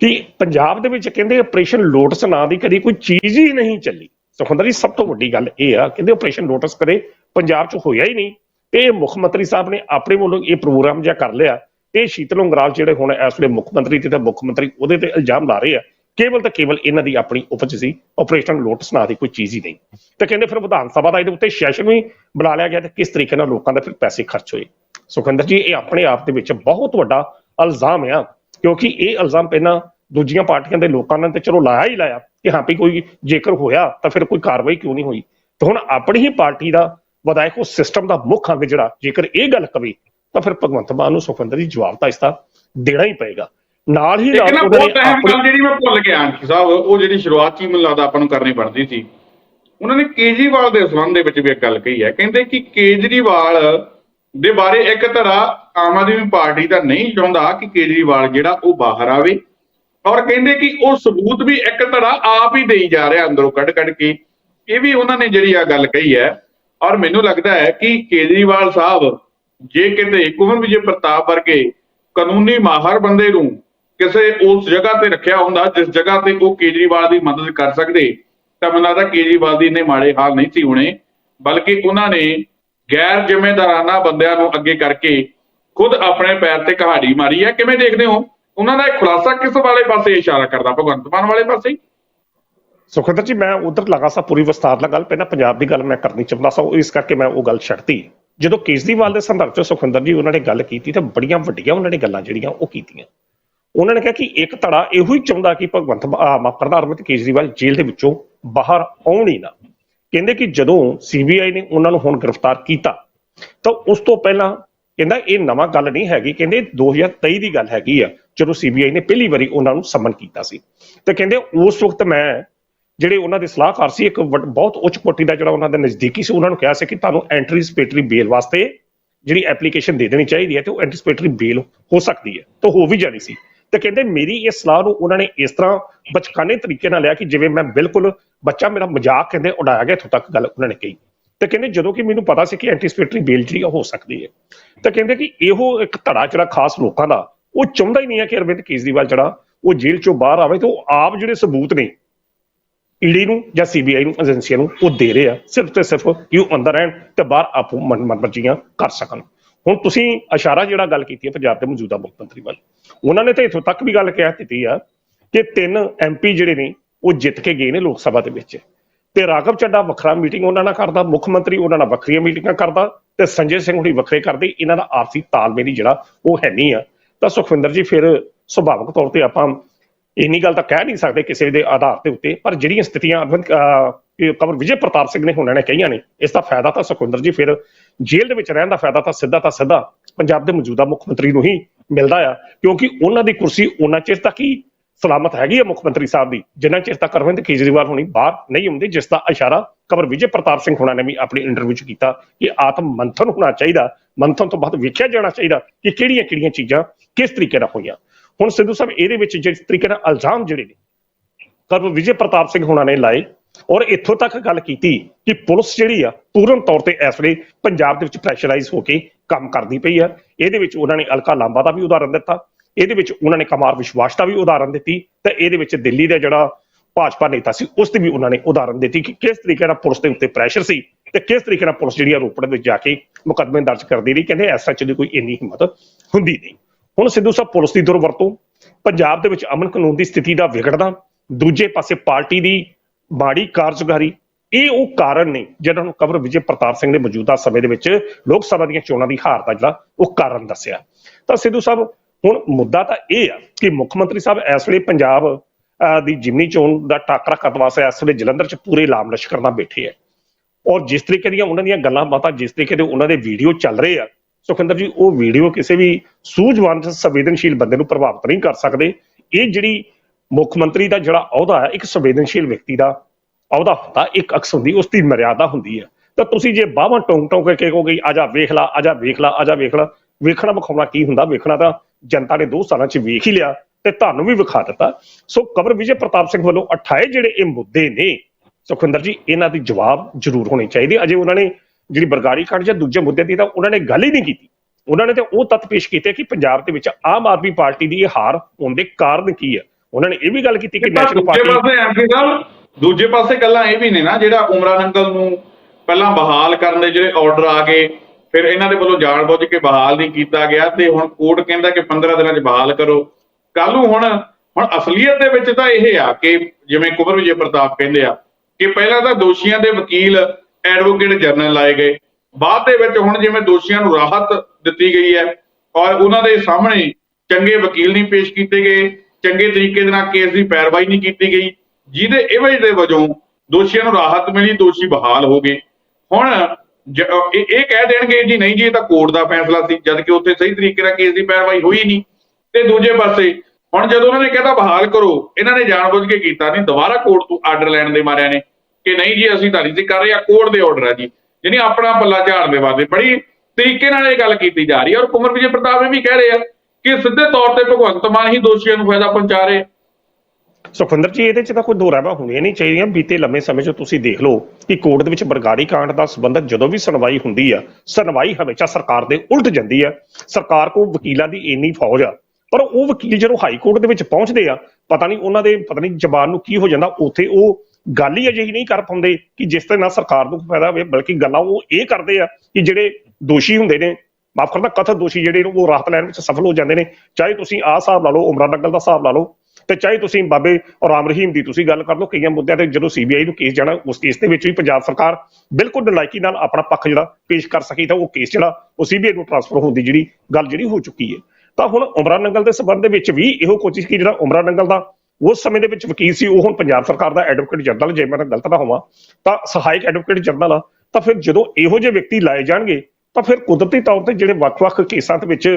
ਕਿ ਪੰਜਾਬ ਦੇ ਵਿੱਚ ਕਹਿੰਦੇ ਆਪਰੇਸ਼ਨ ਲੋਟਸ ਨਾਂ ਦੀ ਕਦੀ ਕੋਈ ਚੀਜ਼ ਹੀ ਨਹੀਂ ਚੱਲੀ। ਸੁਖਵਿੰਦਰ ਜੀ, ਸਭ ਤੋਂ ਵੱਡੀ ਗੱਲ ਇਹ ਆ, ਕਹਿੰਦੇ ਆਪਰੇਸ਼ਨ ਲੋਟਸ ਕਰੇ ਪੰਜਾਬ 'ਚ ਹੋਇਆ ਹੀ ਨਹੀਂ। ਇਹ ਮੁੱਖ ਮੰਤਰੀ ਸਾਹਿਬ ਨੇ ਆਪਣੇ ਵੱਲੋਂ ਇਹ ਪ੍ਰੋਗਰਾਮ ਜਿਹਾ ਕਰ ਲਿਆ ਤੇ ਇਹ ਸ਼ੀਤਲ ਉਂਗਰਾਲ ਜਿਹੜੇ ਹੁਣ ਇਸ ਵੇਲੇ ਮੁੱਖ ਮੰਤਰੀ ਤੇ ਤਾਂ ਮੁੱਖ ਮੰਤਰੀ ਉਹਦੇ ਤੇ ਇਲਜ਼ਾਮ ਲਾ ਰਹੇ ਆ। ਕੇਵਲ ਤੇ ਕੇਵਲ ਇਹਨਾਂ ਦੀ ਆਪਣੀ ਉਪਜ ਸੀ ਆਪਰੇਸ਼ਨ ਲੋਟਸ ਨਾਂ ਦੀ ਕੋਈ ਚੀਜ਼ ਹੀ ਨਹੀਂ। ਤੇ ਕਹਿੰਦੇ ਫਿਰ ਵਿਧਾਨ ਸਭਾ ਦਾ ਇਹਦੇ ਉੱਤੇ ਸੈਸ਼ਨ ਵੀ ਬੁਲਾ ਲਿਆ ਗਿਆ ਤੇ ਕਿਸ ਤਰੀਕੇ ਨਾਲ ਲੋਕਾਂ ਦੇ ਫਿਰ ਪੈਸੇ ਖਰਚ ਹੋਏ। ਸੁਖਿੰਦਰ ਜੀ, ਇਹ ਆਪਣੇ ਆਪ ਦੇ ਵਿੱਚ ਬਹੁਤ ਵੱਡਾ ਇਲਜ਼ਾਮ ਆ, ਕਿਉਂਕਿ ਇਹ ਇਲਜ਼ਾਮ ਪਹਿਲਾਂ ਦੂਜੀਆਂ ਪਾਰਟੀਆਂ ਦੇ ਲੋਕਾਂ ਨੇ ਤੇ ਚਲੋ ਲਾਇਆ ਹੀ ਲਾਇਆ ਕਿ ਹਾਂ ਵੀ ਕੋਈ ਜੇਕਰ ਹੋਇਆ ਤਾਂ ਫਿਰ ਕੋਈ ਕਾਰਵਾਈ ਕਿਉਂ ਨਹੀਂ ਹੋਈ। ਤੇ ਹੁਣ ਆਪਣੀ ਹੀ ਪਾਰਟੀ ਦਾ ਵਿਧਾਇਕ ਉਸ ਸਿਸਟਮ ਦਾ ਮੁੱਖ ਅੰਗ ਜਿਹੜਾ ਜੇਕਰ ਇਹ ਗੱਲ ਕਵੇ ਤਾਂ ਫਿਰ ਭਗਵੰਤ ਮਾਨ ਨੂੰ ਸੁਖਵਿੰਦਰ ਜੀ ਜਵਾਬ ਤਾਂ ਇਸ ਦਾ ਦੇਣਾ ਹੀ ਪਏਗਾ। ਨਾਲ ਹੀ ਨਾਲ ਉਹਨਾਂ ਬਹੁਤ ਨੇ ਅਹਿਮ ਆਪਣੀ ਗੱਲ ਜਿਹੜੀ ਮੈਂ ਭੁੱਲ ਗਿਆ ਆਂਟੀ ਸਾਹਿਬ ਉਹ ਜਿਹੜੀ ਸ਼ੁਰੂਆਤ ਹੀ ਮੈਨੂੰ ਲੱਗਦਾ ਆਪਾਂ ਨੂੰ ਕਰਨੀ ਬਣਦੀ ਸੀ। ਉਹਨਾਂ ਨੇ ਕੇਜਰੀਵਾਲ ਦੇ ਸੰਬੰਧ ਦੇ ਵਿੱਚ ਵੀ ਇੱਕ ਗੱਲ ਕਹੀ ਹੈ ਕਹਿੰਦੇ ਕਿ ਕੇਜਰੀਵਾਲ ਦੇ ਬਾਰੇ ਇੱਕ ਤਰ੍ਹਾਂ ਆਮ ਆਦਮੀ ਪਾਰਟੀ ਦਾ ਨਹੀਂ ਚਾਹੁੰਦਾ ਕਿ ਕੇਜਰੀਵਾਲ ਜਿਹੜਾ ਉਹ ਬਾਹਰ ਆਵੇ। ਔਰ ਕਹਿੰਦੇ ਕਿ ਉਹ ਸਬੂਤ ਵੀ ਇੱਕ ਤਰ੍ਹਾਂ ਆਪ ਹੀ ਦੇਈ ਜਾ ਰਿਹਾ ਅੰਦਰੋਂ ਕੱਢ ਕੱਢ ਕੇ। ਇਹ ਵੀ ਉਹਨਾਂ ਨੇ ਜਿਹੜੀ ਆ ਗੱਲ ਕਹੀ ਹੈ ਔਰ ਮੈਨੂੰ ਲੱਗਦਾ ਹੈ ਕਿ ਕੇਜਰੀਵਾਲ ਸਾਹਿਬ ਜੇ ਕਿਤੇ ਕੁਮਰ ਵਿਜੇ ਪ੍ਰਤਾਪ ਵਰਗੇ ਕਾਨੂੰਨੀ ਮਾਹਰ ਬੰਦੇ ਨੂੰ ਕਿਸੇ ਉਸ ਜਗ੍ਹਾ ਤੇ ਰੱਖਿਆ ਹੁੰਦਾ, ਜਿਸ ਜਗ੍ਹਾ ਤੇ ਉਹ ਕੇਜਰੀਵਾਲ ਦੀ ਮਦਦ ਕਰ ਸਕਦੇ, ਤਾਂ ਮੈਨੂੰ ਲੱਗਦਾ ਕੇਜਰੀਵਾਲ ਦੀ ਇੰਨੇ ਮਾੜੇ ਹਾਲ ਨਹੀਂ ਸੀ ਹੋਣੇ, ਬਲਕਿ ਉਹਨਾਂ ਨੇ ਗੈਰ ਜ਼ਿੰਮੇਦਾਰਾਨਾ ਬੰਦਿਆਂ ਨੂੰ ਅੱਗੇ ਕਰਕੇ ਖੁਦ ਆਪਣੇ ਪੈਰ ਤੇ ਕਹਾੜੀ ਮਾਰੀ ਹੈ। ਕਿਵੇਂ ਦੇਖਦੇ ਹੋ? ਉਹਨਾਂ ਦਾ ਖੁਲਾਸਾ ਕਿਸ ਵਾਲੇ ਪਾਸੇ ਇਸ਼ਾਰਾ ਕਰਦਾ? ਭਗਵੰਤ ਮਾਨ ਵਾਲੇ ਪਾਸੇ ਹੀ? ਸੁਖਵਿੰਦਰ ਜੀ, ਮੈਂ ਉਧਰ ਲਗਾ ਸਾ ਪੂਰੀ ਵਿਸਤਾਰ ਨਾਲ ਗੱਲ, ਪਹਿਲਾਂ ਪੰਜਾਬ ਦੀ ਗੱਲ ਮੈਂ ਕਰਨੀ ਚਾਹੁੰਦਾ ਸਾਂ ਇਸ ਕਰਕੇ ਮੈਂ ਉਹ ਗੱਲ ਛੱਡਤੀ। ਜਦੋਂ ਕੇਜਰੀਵਾਲ ਦੇ ਸੰਦਰਭ ਚ ਸੁਖਵਿੰਦਰ ਜੀ ਉਹਨਾਂ ਨੇ ਗੱਲ ਕੀਤੀ ਤਾਂ ਬੜੀਆਂ ਵੱਡੀਆਂ ਉਹਨਾਂ ਨੇ ਗੱਲਾਂ ਜਿਹੜੀਆਂ ਉਹ ਕੀਤੀਆਂ। ਉਹਨਾਂ ਨੇ ਕਿਹਾ ਕਿ ਇੱਕ ਧੜਾ ਇਹੋ ਹੀ ਚਾਹੁੰਦਾ ਕਿ ਭਗਵੰਤ ਪ੍ਰਧਾਨ ਮੰਤਰੀ ਕੇਜਰੀਵਾਲ ਜੇਲ੍ਹ ਦੇ ਵਿੱਚੋਂ ਬਾਹਰ ਆਉਣ ਹੀ ਨਾ। ਕਹਿੰਦੇ ਕਿ ਜਦੋਂ ਸੀਬੀਆਈ ਨੇ ਉਹਨਾਂ ਨੂੰ ਹੁਣ ਗ੍ਰਿਫਤਾਰ ਕੀਤਾ, ਤਾਂ ਉਸ ਤੋਂ ਪਹਿਲਾਂ ਕਹਿੰਦਾ ਇਹ ਨਵਾਂ ਗੱਲ ਨਹੀਂ ਹੈਗੀ, ਕਹਿੰਦੇ 2023 ਦੀ ਗੱਲ ਹੈਗੀ ਆ, ਜਦੋਂ ਸੀਬੀਆਈ ਨੇ ਪਹਿਲੀ ਵਾਰੀ ਉਹਨਾਂ ਨੂੰ ਸਮਨ ਕੀਤਾ ਸੀ। ਤੇ ਕਹਿੰਦੇ ਉਸ ਵਕਤ ਮੈਂ ਜਿਹੜੇ ਉਹਨਾਂ ਦੇ ਸਲਾਹਕਾਰ ਸੀ, ਇੱਕ ਵੱਡ- ਬਹੁਤ ਉੱਚ ਕੋਟੀ ਦਾ ਜਿਹੜਾ ਉਹਨਾਂ ਦੇ ਨਜ਼ਦੀਕੀ ਸੀ, ਉਹਨਾਂ ਨੂੰ ਕਿਹਾ ਸੀ ਕਿ ਤੁਹਾਨੂੰ ਐਂਟੀਸਪੇਟਰੀ ਬੇਲ ਵਾਸਤੇ ਜਿਹੜੀ ਐਪਲੀਕੇਸ਼ਨ ਦੇ ਦੇਣੀ ਚਾਹੀਦੀ ਹੈ ਤੇ ਉਹ ਐਂਟੀਸਪੇਟਰੀ ਬੇਲ ਹੋ ਸਕਦੀ ਹੈ, ਤਾਂ ਹੋ ਵੀ ਜਾਣੀ ਸੀ। ਤੇ ਕਹਿੰਦੇ ਮੇਰੀ ਇਹ ਸਲਾਹ ਨੂੰ ਉਹਨਾਂ ਨੇ ਇਸ ਤਰ੍ਹਾਂ ਬਚਕਾਨੇ ਤਰੀਕੇ ਨਾਲ ਲਿਆ ਕਿ ਜਿਵੇਂ ਮੈਂ ਬਿਲਕੁਲ ਬੱਚਾ ਮੇਰਾ ਮਜ਼ਾਕ ਕਹਿੰਦੇ ਉਡਾਇਆ ਗਿਆ, ਇੱਥੋਂ ਤੱਕ ਗੱਲ ਉਹਨਾਂ ਨੇ ਕਹੀ। ਤੇ ਕਹਿੰਦੇ ਜਦੋਂ ਕਿ ਮੈਨੂੰ ਪਤਾ ਸੀ ਕਿ ਐਂਟੀਸਪੇਟਰੀ ਬੇਲ ਜਿਹੜੀ ਆ, ਹੋ ਸਕਦੀ ਹੈ। ਤਾਂ ਕਹਿੰਦੇ ਕਿ ਇਹੋ ਇੱਕ ਧੜਾ ਜਿਹੜਾ ਖਾਸ ਲੋਕਾਂ ਦਾ, ਉਹ ਚਾਹੁੰਦਾ ਹੀ ਨਹੀਂ ਹੈ ਕਿ ਅਰਵਿੰਦ ਕੇਜਰੀਵਾਲ ਜਿਹੜਾ, ਉਹ ਜੇਲ੍ਹ ਚੋਂ ਬਾਹਰ ਆਵੇ ਤੇ ਉਹ ਆਪ ਜਿਹੜੇ ਸਬੂਤ ਨੇ ਈਡੀ ਨੂੰ ਜਾਂ ਸੀਬੀਆਈ ਨੂੰ, ਏਜੰਸੀਆਂ ਨੂੰ ਉਹ ਦੇ ਰਹੇ ਆ। ਸਿਰਫ ਤੇ ਸਿਰਫ ਕਿ ਉਹ ਅੰਦਰ ਰਹਿਣ ਤੇ ਬਾਹਰ ਆਪੋ ਮਨ ਕਰ ਸਕਣ। ਹੁਣ ਤੁਸੀਂ ਇਸ਼ਾਰਾ ਜਿਹੜਾ ਗੱਲ ਕੀਤੀ ਹੈ ਪੰਜਾਬ ਦੇ ਮੌਜੂਦਾ ਮੁੱਖ ਮੰਤਰੀ ਵੱਲ, ਉਹਨਾਂ ਨੇ ਤਾਂ ਇੱਥੋਂ ਤੱਕ ਵੀ ਗੱਲ ਕਹਿ ਦਿੱਤੀ ਆ ਕਿ ਤਿੰਨ ਐਮਪੀ ਜਿਹੜੇ ਨੇ, ਉਹ ਜਿੱਤ ਕੇ ਗਏ ਨੇ ਲੋਕ ਸਭਾ ਦੇ ਵਿੱਚ। ਤੇ ਰਾਘਵ ਚੱਡਾ ਵੱਖਰਾ ਮੀਟਿੰਗ ਉਹਨਾਂ ਨਾਲ ਕਰਦਾ, ਮੁੱਖ ਮੰਤਰੀ ਉਹਨਾਂ ਨਾਲ ਵੱਖਰੀਆਂ ਮੀਟਿੰਗਾਂ ਕਰਦਾ, ਤੇ ਸੰਜੇ ਸਿੰਘ ਹੁਣੀ ਵੱਖਰੇ ਕਰਦੇ, ਇਹਨਾਂ ਦਾ ਆਪਸੀ ਤਾਲਮੇਲ ਜਿਹੜਾ ਉਹ ਹੈ ਨਹੀਂ ਆ। ਤਾਂ ਸੁਖਵਿੰਦਰ ਜੀ, ਫਿਰ ਸੁਭਾਵਕ ਤੌਰ ਤੇ ਆਪਾਂ ਇੰਨੀ ਗੱਲ ਤਾਂ ਕਹਿ ਨਹੀਂ ਸਕਦੇ ਕਿਸੇ ਦੇ ਆਧਾਰ ਦੇ ਉੱਤੇ ਪਰ ਜਿਹੜੀਆਂ ਸਥਿਤੀਆਂ ਅਰਵਿੰਦ ਅਹ, ਇਹ ਕਮਰ ਵਿਜੇ ਪ੍ਰਤਾਪ ਸਿੰਘ ਨੇ ਹੁਣਾਂ ਨੇ ਕਹੀਆਂ ਨੇ ਇਸ ਦਾ ਫਾਇਦਾ ਤਾਂ ਸੁਖਵਿੰਦਰ ਜੀ ਫਿਰ ਜੇਲ੍ਹ ਦੇ ਵਿੱਚ ਰਹਿਣ ਦਾ ਫਾਇਦਾ ਤਾਂ ਸਿੱਧਾ ਤਾਂ ਸਿੱਧਾ ਪੰਜਾਬ ਦੇ ਮੌਜੂਦਾ ਮੁੱਖ ਮੰਤਰੀ ਨੂੰ ਹੀ ਮਿਲਦਾ ਆ ਕਿਉਂਕਿ ਉਹਨਾਂ ਦੀ ਕੁਰਸੀ ਉਹਨਾਂ ਚਿਰ ਤੱਕ ਹੀ ਸਲਾਮਤ ਹੈਗੀ ਹੈ ਮੁੱਖ ਮੰਤਰੀ ਸਾਹਿਬ ਦੀ ਜਿੰਨਾ ਚਿਰ ਤੱਕ ਅਰਵਿੰਦ ਕੇਜਰੀਵਾਲ ਹੋਣੀ ਬਾਹਰ ਨਹੀਂ ਹੁੰਦੇ ਜਿਸ ਦਾ ਇਸ਼ਾਰਾ ਕਮਰ ਵਿਜੇ ਪ੍ਰਤਾਪ ਸਿੰਘ ਹੁਣਾਂ ਨੇ ਵੀ ਆਪਣੀ ਇੰਟਰਵਿਊ 'ਚ ਕੀਤਾ ਕਿ ਆਤਮ ਮੰਥਨ ਹੋਣਾ ਚਾਹੀਦਾ ਮੰਥਨ ਤੋਂ ਬਾਅਦ ਵੇਖਿਆ ਜਾਣਾ ਚਾਹੀਦਾ ਕਿ ਕਿਹੜੀਆਂ ਕਿਹੜੀਆਂ ਚੀਜ਼ਾਂ ਕਿਸ ਤਰੀਕੇ ਨਾਲ ਹੋਈਆਂ। ਹੁਣ ਸਿੱਧੂ ਸਾਹਿਬ, ਇਹਦੇ ਵਿੱਚ ਜਿਸ ਤਰੀਕੇ ਨਾਲ ਇਲਜ਼ਾਮ ਜਿਹੜੇ ਨੇ ਕਰਮ ਵਿਜੇ ਪ੍ਰਤਾਪ ਸਿੰਘ ਹੁਣਾਂ ਨੇ ਲਾਏ ਔਰ ਇੱਥੋਂ ਤੱਕ ਗੱਲ ਕੀਤੀ ਕਿ ਪੁਲਿਸ ਜਿਹੜੀ ਆ, ਪੂਰਨ ਤੌਰ ਤੇ ਇਸ ਵੇਲੇ ਪੰਜਾਬ ਦੇ ਵਿੱਚ ਪ੍ਰੈਸ਼ਰਾਈਜ਼ ਹੋ ਕੇ ਕੰਮ ਕਰਦੀ ਪਈ ਆ। ਇਹਦੇ ਵਿੱਚ ਉਹਨਾਂ ਨੇ ਅਲਕਾ ਲਾਂਬਾ ਦਾ ਵੀ ਉਦਾਹਰਨ ਦਿੱਤਾ, ਇਹਦੇ ਵਿੱਚ ਉਹਨਾਂ ਨੇ ਕਮਾਰ ਵਿਸ਼ਵਾਸ ਦਾ ਵੀ ਉਦਾਹਰਨ ਦਿੱਤੀ ਤੇ ਇਹਦੇ ਵਿੱਚ ਦਿੱਲੀ ਦਾ ਜਿਹੜਾ ਭਾਜਪਾ ਨੇਤਾ ਸੀ, ਉਸ 'ਤੇ ਵੀ ਉਹਨਾਂ ਨੇ ਉਦਾਹਰਨ ਦਿੱਤੀ ਕਿ ਕਿਸ ਤਰੀਕੇ ਨਾਲ ਪੁਲਿਸ ਦੇ ਉੱਤੇ ਪ੍ਰੈਸ਼ਰ ਸੀ ਤੇ ਕਿਸ ਤਰੀਕੇ ਨਾਲ ਪੁਲਿਸ ਜਿਹੜੀ ਆ ਰੋਪੜ ਵਿੱਚ ਜਾ ਕੇ ਮੁਕੱਦਮੇ ਦਰਜ ਕਰਦੀ ਰਹੀ। ਕਹਿੰਦੇ ਐਸ ਸੱਚ ਦੀ ਕੋਈ ਇੰਨੀ ਹਿੰਮਤ ਹੁੰਦੀ ਨਹੀਂ। ਹੁਣ ਸਿੱਧੂ ਸਾਹਿਬ ਪੁਲਿਸ ਦੀ ਦੁਰਵਰਤੋਂ ਪੰਜਾਬ ਦੇ ਵਿੱਚ ਅਮਨ ਕਾਨੂੰਨ ਦੀ ਸਥਿਤੀ ਦਾ ਵਿਗੜਦਾ ਦੂਜੇ ਪਾਸੇ ਪਾਰਟੀ ਦੀ ਮਾੜੀ ਕਾਰਜਕਾਰੀ, ਇਹ ਉਹ ਕਾਰਨ ਨੇ ਜਿਹਨਾਂ ਨੂੰ ਕਵਰ ਵਿਜੇ ਪ੍ਰਤਾਪ ਸਿੰਘ ਨੇ ਮੌਜੂਦਾ ਸਮੇਂ ਦੇ ਵਿੱਚ ਲੋਕ ਸਭਾ ਦੀਆਂ ਚੋਣਾਂ ਦੀ ਹਾਰ ਦਾ ਜਿਹੜਾ ਉਹ ਕਾਰਨ ਦੱਸਿਆ। ਤਾਂ ਸਿੱਧੂ ਸਾਹਿਬ, ਹੁਣ ਮੁੱਦਾ ਤਾਂ ਇਹ ਆ ਕਿ ਮੁੱਖ ਮੰਤਰੀ ਸਾਹਿਬ ਇਸ ਵੇਲੇ ਪੰਜਾਬ ਦੀ ਜਿਮਨੀ ਚੋਣ ਦਾ ਟਾਕਰਾ ਕਰਨ ਵਾਸਤੇ ਇਸ ਵੇਲੇ ਜਲੰਧਰ 'ਚ ਪੂਰੇ ਲਾਮ ਲਸ਼ਕਰ ਨਾਲ ਬੈਠੇ ਆ। ਔਰ ਜਿਸ ਤਰੀਕੇ ਦੀਆਂ ਉਹਨਾਂ ਦੀਆਂ ਗੱਲਾਂ ਬਾਤਾਂ, ਜਿਸ ਤਰੀਕੇ ਦੇ ਉਹਨਾਂ ਦੇ ਵੀਡੀਓ ਚੱਲ ਰਹੇ ਆ ਸੁਖਿੰਦਰ ਜੀ, ਉਹ ਵੀਡੀਓ ਕਿਸੇ ਵੀ ਸੂਝਵਾਨ ਤੇ ਸੰਵੇਦਨਸ਼ੀਲ ਬੰਦੇ ਨੂੰ ਪ੍ਰਭਾਵਿਤ ਨਹੀਂ ਕਰ ਸਕਦੇ। ਇਹ ਜਿਹੜੀ ਮੁੱਖ ਮੰਤਰੀ ਦਾ ਜਿਹੜਾ ਅਹੁਦਾ ਹੈ, ਇੱਕ ਸੰਵੇਦਨਸ਼ੀਲ ਵਿਅਕਤੀ ਦਾ ਅਹੁਦਾ ਹੁੰਦਾ, ਇੱਕ ਅਕਸ ਹੁੰਦੀ ਉਸ ਦੀ ਮਰਿਆਦਾ ਹੁੰਦੀ ਹੈ। ਤਾਂ ਤੁਸੀਂ ਜੇ ਬਾਹਾਂ ਟੋਂਕ ਟੋਂਕ ਕੇ ਕਹੋਗੇ, ਆ ਜਾ ਵੇਖ ਲਾ, ਆ ਜਾ ਵੇਖ ਲਾ, ਆ ਜਾ ਵੇਖ ਲਾ। ਵੇਖਣਾ ਵਿਖਾਉਣਾ ਕੀ ਹੁੰਦਾ? ਵੇਖਣਾ ਤਾਂ ਜਨਤਾ ਨੇ ਦੋ ਸਾਲਾਂ 'ਚ ਵੇਖ ਹੀ ਲਿਆ ਤੇ ਤੁਹਾਨੂੰ ਵੀ ਵਿਖਾ ਦਿੱਤਾ। ਸੋ ਕਬਰ ਵਿਜੇ ਪ੍ਰਤਾਪ ਸਿੰਘ ਵੱਲੋਂ 28 ਜਿਹੜੇ ਇਹ ਮੁੱਦੇ ਨੇ, ਸੁਖਵਿੰਦਰ ਜੀ, ਇਹਨਾਂ ਦੀ ਜਵਾਬ ਜ਼ਰੂਰ ਹੋਣੇ ਚਾਹੀਦੇ। ਅਜੇ ਉਹਨਾਂ ਨੇ ਜਿਹੜੀ ਬਰਗਾੜੀ ਕਾਂਡ ਜਾਂ ਦੂਜੇ ਮੁੱਦੇ ਦੀ ਤਾਂ ਉਹਨਾਂ ਨੇ ਗੱਲ ਹੀ ਨਹੀਂ ਕੀਤੀ। ਉਹਨਾਂ ਨੇ ਤੇ ਉਹ ਤੱਤ ਪੇਸ਼ ਕੀਤੇ ਕਿ ਪੰਜਾਬ ਦੇ ਵਿੱਚ ਆਮ ਆਦਮੀ ਪਾਰਟੀ ਦੀ ਇਹ ਹਾਰ ਹੋਣ ਦੇ ਕਾਰਨ ਕੀ ਹੈ। ਉਹਨਾਂ ਨੇ ਇਹ ਵੀ ਗੱਲ ਕੀਤੀ ਕਿ ਨੈਸ਼ਨਲ ਦੂਜੇ ਪਾਰਟੀ ਪਾਸੇ ਐਮਪੀ ਸਾਹਿਬ ਦੂਜੇ ਪਾਸੇ ਗੱਲਾਂ ਇਹ ਵੀ ਨੇ ਨਾ ਜਿਹੜਾ ਉਮਰਾਂ ਅੰਕਲ ਨੂੰ ਪਹਿਲਾਂ ਬਹਾਲ ਕਰਨ ਦੇ ਜਿਹੜੇ ਆਰਡਰ ਆ ਗਏ ਫਿਰ ਇਹਨਾਂ ਦੇ ਵੱਲੋਂ ਜਾਣਬੁੱਝ ਕੇ ਬਹਾਲ ਨਹੀਂ ਕੀਤਾ ਗਿਆ ਤੇ ਹੁਣ ਕੋਰਟ ਕਹਿੰਦਾ ਕਿ 15 ਦਿਨਾਂ 'ਚ ਬਹਾਲ ਕਰੋ। ਕੱਲ ਨੂੰ ਹੁਣ ਹੁਣ ਅਸਲੀਅਤ ਦੇ ਵਿੱਚ ਤਾਂ ਇਹ ਆ ਕਿ ਜਿਵੇਂ ਕੁਮਰ ਵਿਜੇ ਪ੍ਰਤਾਪ ਕਹਿੰਦੇ ਆ ਕਿ ਪਹਿਲਾਂ ਤਾਂ ਦੋਸ਼ੀਆਂ ਦੇ ਵਕੀਲ ਐਡਵੋਕੇਟ ਜਨਰਲ ਲਾਏ ਗਏ। ਬਾਅਦ ਦੇ ਵਿੱਚ ਹੁਣ ਜਿਵੇਂ ਦੋਸ਼ੀਆਂ ਨੂੰ ਰਾਹਤ ਦਿੱਤੀ ਗਈ ਹੈ, ਔਰ ਉਹਨਾਂ ਦੇ ਸਾਹਮਣੇ ਚੰਗੇ ਵਕੀਲ ਨਹੀਂ ਪੇਸ਼ ਕੀਤੇ ਗਏ, ਚੰਗੇ ਤਰੀਕੇ ਦੇ ਨਾਲ ਕੇਸ ਦੀ ਪੈਰਵਾਈ ਨਹੀਂ ਕੀਤੀ ਗਈ, ਜਿਹਦੇ ਇਵਜ ਦੇ ਵਜੋਂ ਦੋਸ਼ੀਆਂ ਨੂੰ ਰਾਹਤ ਮਿਲੀ, ਦੋਸ਼ੀ ਬਹਾਲ ਹੋ ਗਏ। ਹੁਣ ਇਹ ਕਹਿ ਦੇਣਗੇ ਜੀ, ਨਹੀਂ ਜੀ, ਇਹ ਤਾਂ ਕੋਰਟ ਦਾ ਫੈਸਲਾ ਸੀ, ਜਦ ਕਿ ਉੱਥੇ ਸਹੀ ਤਰੀਕੇ ਨਾਲ ਕੇਸ ਦੀ ਪੈਰਵਾਈ ਹੋਈ ਨਹੀਂ। ਤੇ ਦੂਜੇ ਪਾਸੇ, ਹੁਣ ਜਦੋਂ ਉਹਨਾਂ ਨੇ ਕਹਿੰਦਾ ਬਹਾਲ ਕਰੋ, ਇਹਨਾਂ ਨੇ ਜਾਣਬੁੱਝ ਕੇ ਕੀਤਾ ਨਹੀਂ, ਦੁਬਾਰਾ ਕੋਰਟ ਤੋਂ ਆਰਡਰ ਲੈਣ ਦੇ ਮਾਰਿਆ ਨੇ। ਕਿ ਨਹੀਂ ਜੀ, ਅਸੀਂ ਤਾਂ ਨਹੀਂ ਕਰ ਰਹੇ ਆ ਕੋਰਟ ਦੇ ਆਰਡਰ ਆ ਜੀ। ਯਾਨੀ ਆਪਣਾ ਪੱਲਾ ਝਾੜਨ ਦੇ ਵਾਸਤੇ, ਬੜੀ ਤਰੀਕੇ ਨਾਲ ਇਹ ਗੱਲ ਕੀਤੀ ਜਾ ਰਹੀ ਹੈ। ਔਰ ਕੁਮਰ ਵਿਜੇ ਪ੍ਰਤਾਪ ਇਹ ਵੀ ਕਹਿ ਰਹੇ ਆ ਕਿ ਸਿੱਧੇ ਤੌਰ ਤੇ ਭਗਵੰਤ ਮਾਨ ਹੀ ਦੋਸ਼ੀਆਂ ਨੂੰ ਫਾਇਦਾ ਪਹੁੰਚਾ ਰਹੇ। ਸੁਖਵਿੰਦਰ ਜੀ, ਇਹਦੇ ਚ ਤਾਂ ਕੋਈ ਦੋ ਰਾਵਾਂ ਨਹੀਂ ਚਾਹੀਦੀਆਂ। ਬੀਤੇ ਲੰਮੇ ਸਮੇਂ 'ਚ ਤੁਸੀਂ ਦੇਖ ਲਓ ਕਿ ਕੋਰਟ ਦੇ ਵਿੱਚ ਬਰਗਾੜੀ ਕਾਂਡ ਦਾ ਸੰਬੰਧਕ ਜਦੋਂ ਵੀ ਸੁਣਵਾਈ ਹੁੰਦੀ ਆ, ਸੁਣਵਾਈ ਹਮੇਸ਼ਾ ਸਰਕਾਰ ਦੇ ਉਲਟ ਜਾਂਦੀ ਆ। ਸਰਕਾਰ ਕੋਲ ਵਕੀਲਾਂ ਦੀ ਇੰਨੀ ਫੌਜ ਆ, ਪਰ ਉਹ ਵਕੀਲ ਜਦੋਂ ਹਾਈ ਕੋਰਟ ਦੇ ਵਿੱਚ ਪਹੁੰਚਦੇ ਆ, ਪਤਾ ਨਹੀਂ ਉਹਨਾਂ ਦੇ, ਪਤਾ ਨਹੀਂ ਜ਼ਬਾਨ ਨੂੰ ਕੀ ਹੋ ਜਾਂਦਾ, ਉੱਥੇ ਉਹ ਗੱਲ ਹੀ ਅਜਿਹੀ ਨਹੀਂ ਕਰ ਪਾਉਂਦੇ ਕਿ ਜਿਸ ਤੇ ਨਾਲ ਸਰਕਾਰ ਨੂੰ ਫਾਇਦਾ ਹੋਵੇ, ਬਲਕਿ ਗੱਲਾਂ ਉਹ ਇਹ ਕਰਦੇ ਆ ਕਿ ਜਿਹੜੇ ਦੋਸ਼ੀ ਹੁੰਦੇ ਨੇ, ਮਾਫ ਕਰਨਾ, ਕਥਿਤ ਦੋਸ਼ੀ ਜਿਹੜੇ ਨੇ, ਉਹ ਰਾਹਤ ਲੈਣ ਵਿੱਚ ਸਫਲ ਹੋ ਜਾਂਦੇ ਨੇ। ਚਾਹੇ ਤੁਸੀਂ ਆਹ ਹਿਸਾਬ ਲਾ ਲਓ, ਉਮਰਾਂ ਨੰਗਲ ਦਾ ਹਿਸਾਬ ਲਾ ਲਓ, ਤੇ ਚਾਹੇ ਤੁਸੀਂ ਬਾਬੇ ਔਰ ਰਾਮ ਰਹੀਮ ਦੀ ਤੁਸੀਂ ਗੱਲ ਕਰ ਲਓ, ਕਈਆਂ ਮੁੱਦਿਆਂ ਤੇ ਜਦੋਂ ਸੀਬੀਆਈ ਨੂੰ ਕੇਸ ਜਾਣਾ, ਉਸ ਕੇਸ ਦੇ ਵਿੱਚ ਵੀ ਪੰਜਾਬ ਸਰਕਾਰ ਬਿਲਕੁਲ ਨਲਾਇਕੀ ਨਾਲ ਆਪਣਾ ਪੱਖ ਜਿਹੜਾ ਪੇਸ਼ ਕਰ ਸਕੀ ਤਾਂ ਉਹ ਕੇਸ ਜਿਹੜਾ, ਉਹ ਸੀਬੀਆਈ ਨੂੰ ਟ੍ਰਾਂਸਫਰ ਹੋਣ ਦੀ ਜਿਹੜੀ ਗੱਲ ਜਿਹੜੀ ਹੋ ਚੁੱਕੀ ਹੈ। ਤਾਂ ਹੁਣ ਉਮਰਾਂ ਨੰਗਲ ਦੇ ਸਬੰਧ ਦੇ ਵਿੱਚ ਵੀ ਇਹੋ ਕੋਸ਼ਿਸ਼ ਕੀ, ਜਿਹੜਾ ਉਮਰਾਂ ਨੰਗਲ ਦਾ ਉਸ ਸਮੇਂ ਦੇ ਵਿੱਚ ਵਕੀਲ ਸੀ ਉਹ ਹੁਣ ਪੰਜਾਬ ਸਰਕਾਰ ਦਾ ਐਡਵੋਕੇਟ ਜਨਰਲ ਜੇ ਮੈਂ ਗਲਤ ਨਾ ਹੋਵਾਂ ਤਾਂ ਸਹਾਇਕ ਐਡਵੋਕੇਟ ਜਨਰਲ ਆ। ਤਾਂ ਫਿਰ ਜਦੋਂ ਇਹੋ ਜਿਹੇ ਵਿਅਕਤੀ ਲਾਏ ਜਾਣਗੇ ਤਾਂ ਫਿਰ ਕੁਦਰਤੀ ਤੌਰ ਤੇ ਜਿਹੜੇ ਵੱਖ-ਵੱਖ ਕੇਸਾਂ ਦੇ ਵਿੱਚ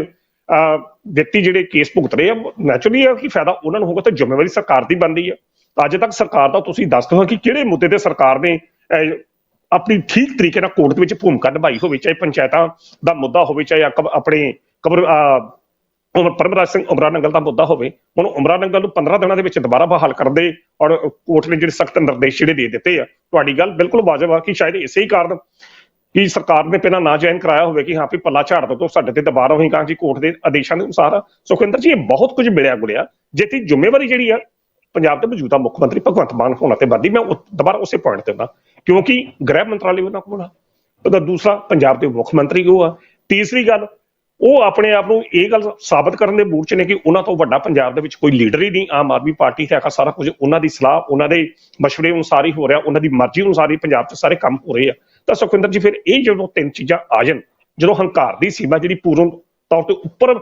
ਵਿਅਕਤੀ ਜਿਹੜੇ ਕੇਸ ਭੁਗਤ ਰਹੇ ਆ ਨੈਚੁਰਲੀ ਆ ਕਿ ਫਾਇਦਾ ਉਹਨਾਂ ਨੂੰ ਹੋਊਗਾ ਤਾਂ ਜ਼ਿੰਮੇਵਾਰੀ ਸਰਕਾਰ ਦੀ ਬਣਦੀ ਆ। ਅੱਜ ਤੱਕ ਸਰਕਾਰ ਦਾ ਤੁਸੀਂ ਦੱਸ ਦਿਓ ਕਿ ਕਿਹੜੇ ਮੁੱਦੇ ਤੇ ਸਰਕਾਰ ਨੇ ਅਹ, ਆਪਣੀ ਠੀਕ ਤਰੀਕੇ ਨਾਲ ਕੋਰਟ ਦੇ ਵਿੱਚ ਭੂਮਿਕਾ ਨਿਭਾਈ ਹੋਵੇ ਚਾਹੇ ਪੰਚਾਇਤਾਂ ਦਾ ਮੁੱਦਾ ਹੋਵੇ ਚਾਹੇ ਅਕ- ਆਪਣੇ ਕਬਰ ਅਹ, ਪਰਮਰਾਜ ਸਿੰਘ ਉਮਰਾ ਨੰਗਲ ਦਾ ਮੁੱਦਾ ਹੋਵੇ, ਹੁਣ ਉਮਰਾ ਨੰਗਲ ਨੂੰ 15 ਦਿਨਾਂ ਦੇ ਵਿੱਚ ਦੁਬਾਰਾ ਬਹਾਲ ਕਰਨ ਦੇ ਔਰ ਕੋਰਟ ਨੇ ਜਿਹੜੇ ਸਖਤ ਨਿਰਦੇਸ਼ ਜਿਹੜੇ ਦੇ ਦਿੱਤੇ ਆ, ਤੁਹਾਡੀ ਗੱਲ ਬਿਲਕੁਲ ਵਾਜਬ ਆ ਕਿ ਸ਼ਾਇਦ ਇਸੇ ਹੀ ਕਾਰਨ ਕਿ ਸਰਕਾਰ ਨੇ ਪਹਿਲਾਂ ਨਾ ਜਾਇਨ ਕਰਾਇਆ ਹੋਵੇ ਕਿ ਹਾਂ ਵੀ ਪੱਲਾ ਝਾੜ ਦੋ ਸਾਡੇ ਤੇ ਦੁਬਾਰਾ ਹੋਈ ਕਾਂ ਜੀ ਕੋਰਟ ਦੇ ਆਦੇਸ਼ਾਂ ਦੇ ਅਨੁਸਾਰ। ਸੁਖਵਿੰਦਰ ਜੀ, ਇਹ ਬਹੁਤ ਕੁਝ ਮਿਲਿਆ ਗੁਲਿਆ। ਜਿੱਥੇ ਜ਼ਿੰਮੇਵਾਰੀ ਜਿਹੜੀ ਆ, ਪੰਜਾਬ ਦੇ ਮੌਜੂਦਾ ਮੁੱਖ ਮੰਤਰੀ ਭਗਵੰਤ ਮਾਨ ਹੋਣਾ ਤੇ ਵੱਧਦੀ ਮੈਂ ਦੁਬਾਰਾ ਉਸੇ ਪੁਆਇੰਟ ਤੇ ਹੁੰਦਾ ਕਿਉਂਕਿ ਗ੍ਰਹਿ ਮੰਤਰਾਲੇ ਉਹਨਾਂ ਕੋਲ ਆ। ਉਹਦਾ ਦੂਸਰਾ ਪੰਜਾਬ ਦੇ ਮੁੱਖ ਮੰਤਰੀ ਉਹ ਆ। ਤੀਸਰੀ ਗੱਲ ਉਹ ਆਪਣੇ ਆਪ ਨੂੰ ਇਹ ਗੱਲ ਸਾਬਤ ਕਰਨ ਦੇ ਮੂਡ ਚ ਨੇ ਕਿ ਉਹਨਾਂ ਤੋਂ ਵੱਡਾ ਪੰਜਾਬ ਦੇ ਵਿੱਚ ਕੋਈ ਲੀਡਰ ਹੀ ਨਹੀਂ, ਆਮ ਆਦਮੀ ਪਾਰਟੀ ਤੇ ਆਖਾ ਸਾਰਾ ਕੁਝ ਉਹਨਾਂ ਦੀ ਸਲਾਹ, ਉਹਨਾਂ ਦੇ ਮਸ਼ਵਰੇ ਅਨੁਸਾਰ ਹੀ ਹੋ ਰਿਹਾ, ਉਹਨਾਂ ਦੀ ਮਰਜ਼ੀ ਅਨੁਸਾਰ ਹੀ ਪੰਜਾਬ 'ਚ ਸਾਰੇ ਕੰਮ ਹੋ ਰਹੇ ਆ। ਤਾਂ ਸੁਖਵਿੰਦਰ ਜੀ, ਫਿਰ ਇਹ ਜਦੋਂ ਤਿੰਨ ਚੀਜ਼ਾਂ ਆ ਜਾਣ, ਜਦੋਂ ਹੰਕਾਰ ਦੀ ਸੀਮਾ ਜਿਹੜੀ ਪੂਰਨ ਤੌਰ ਤੇ ਉੱਪਰ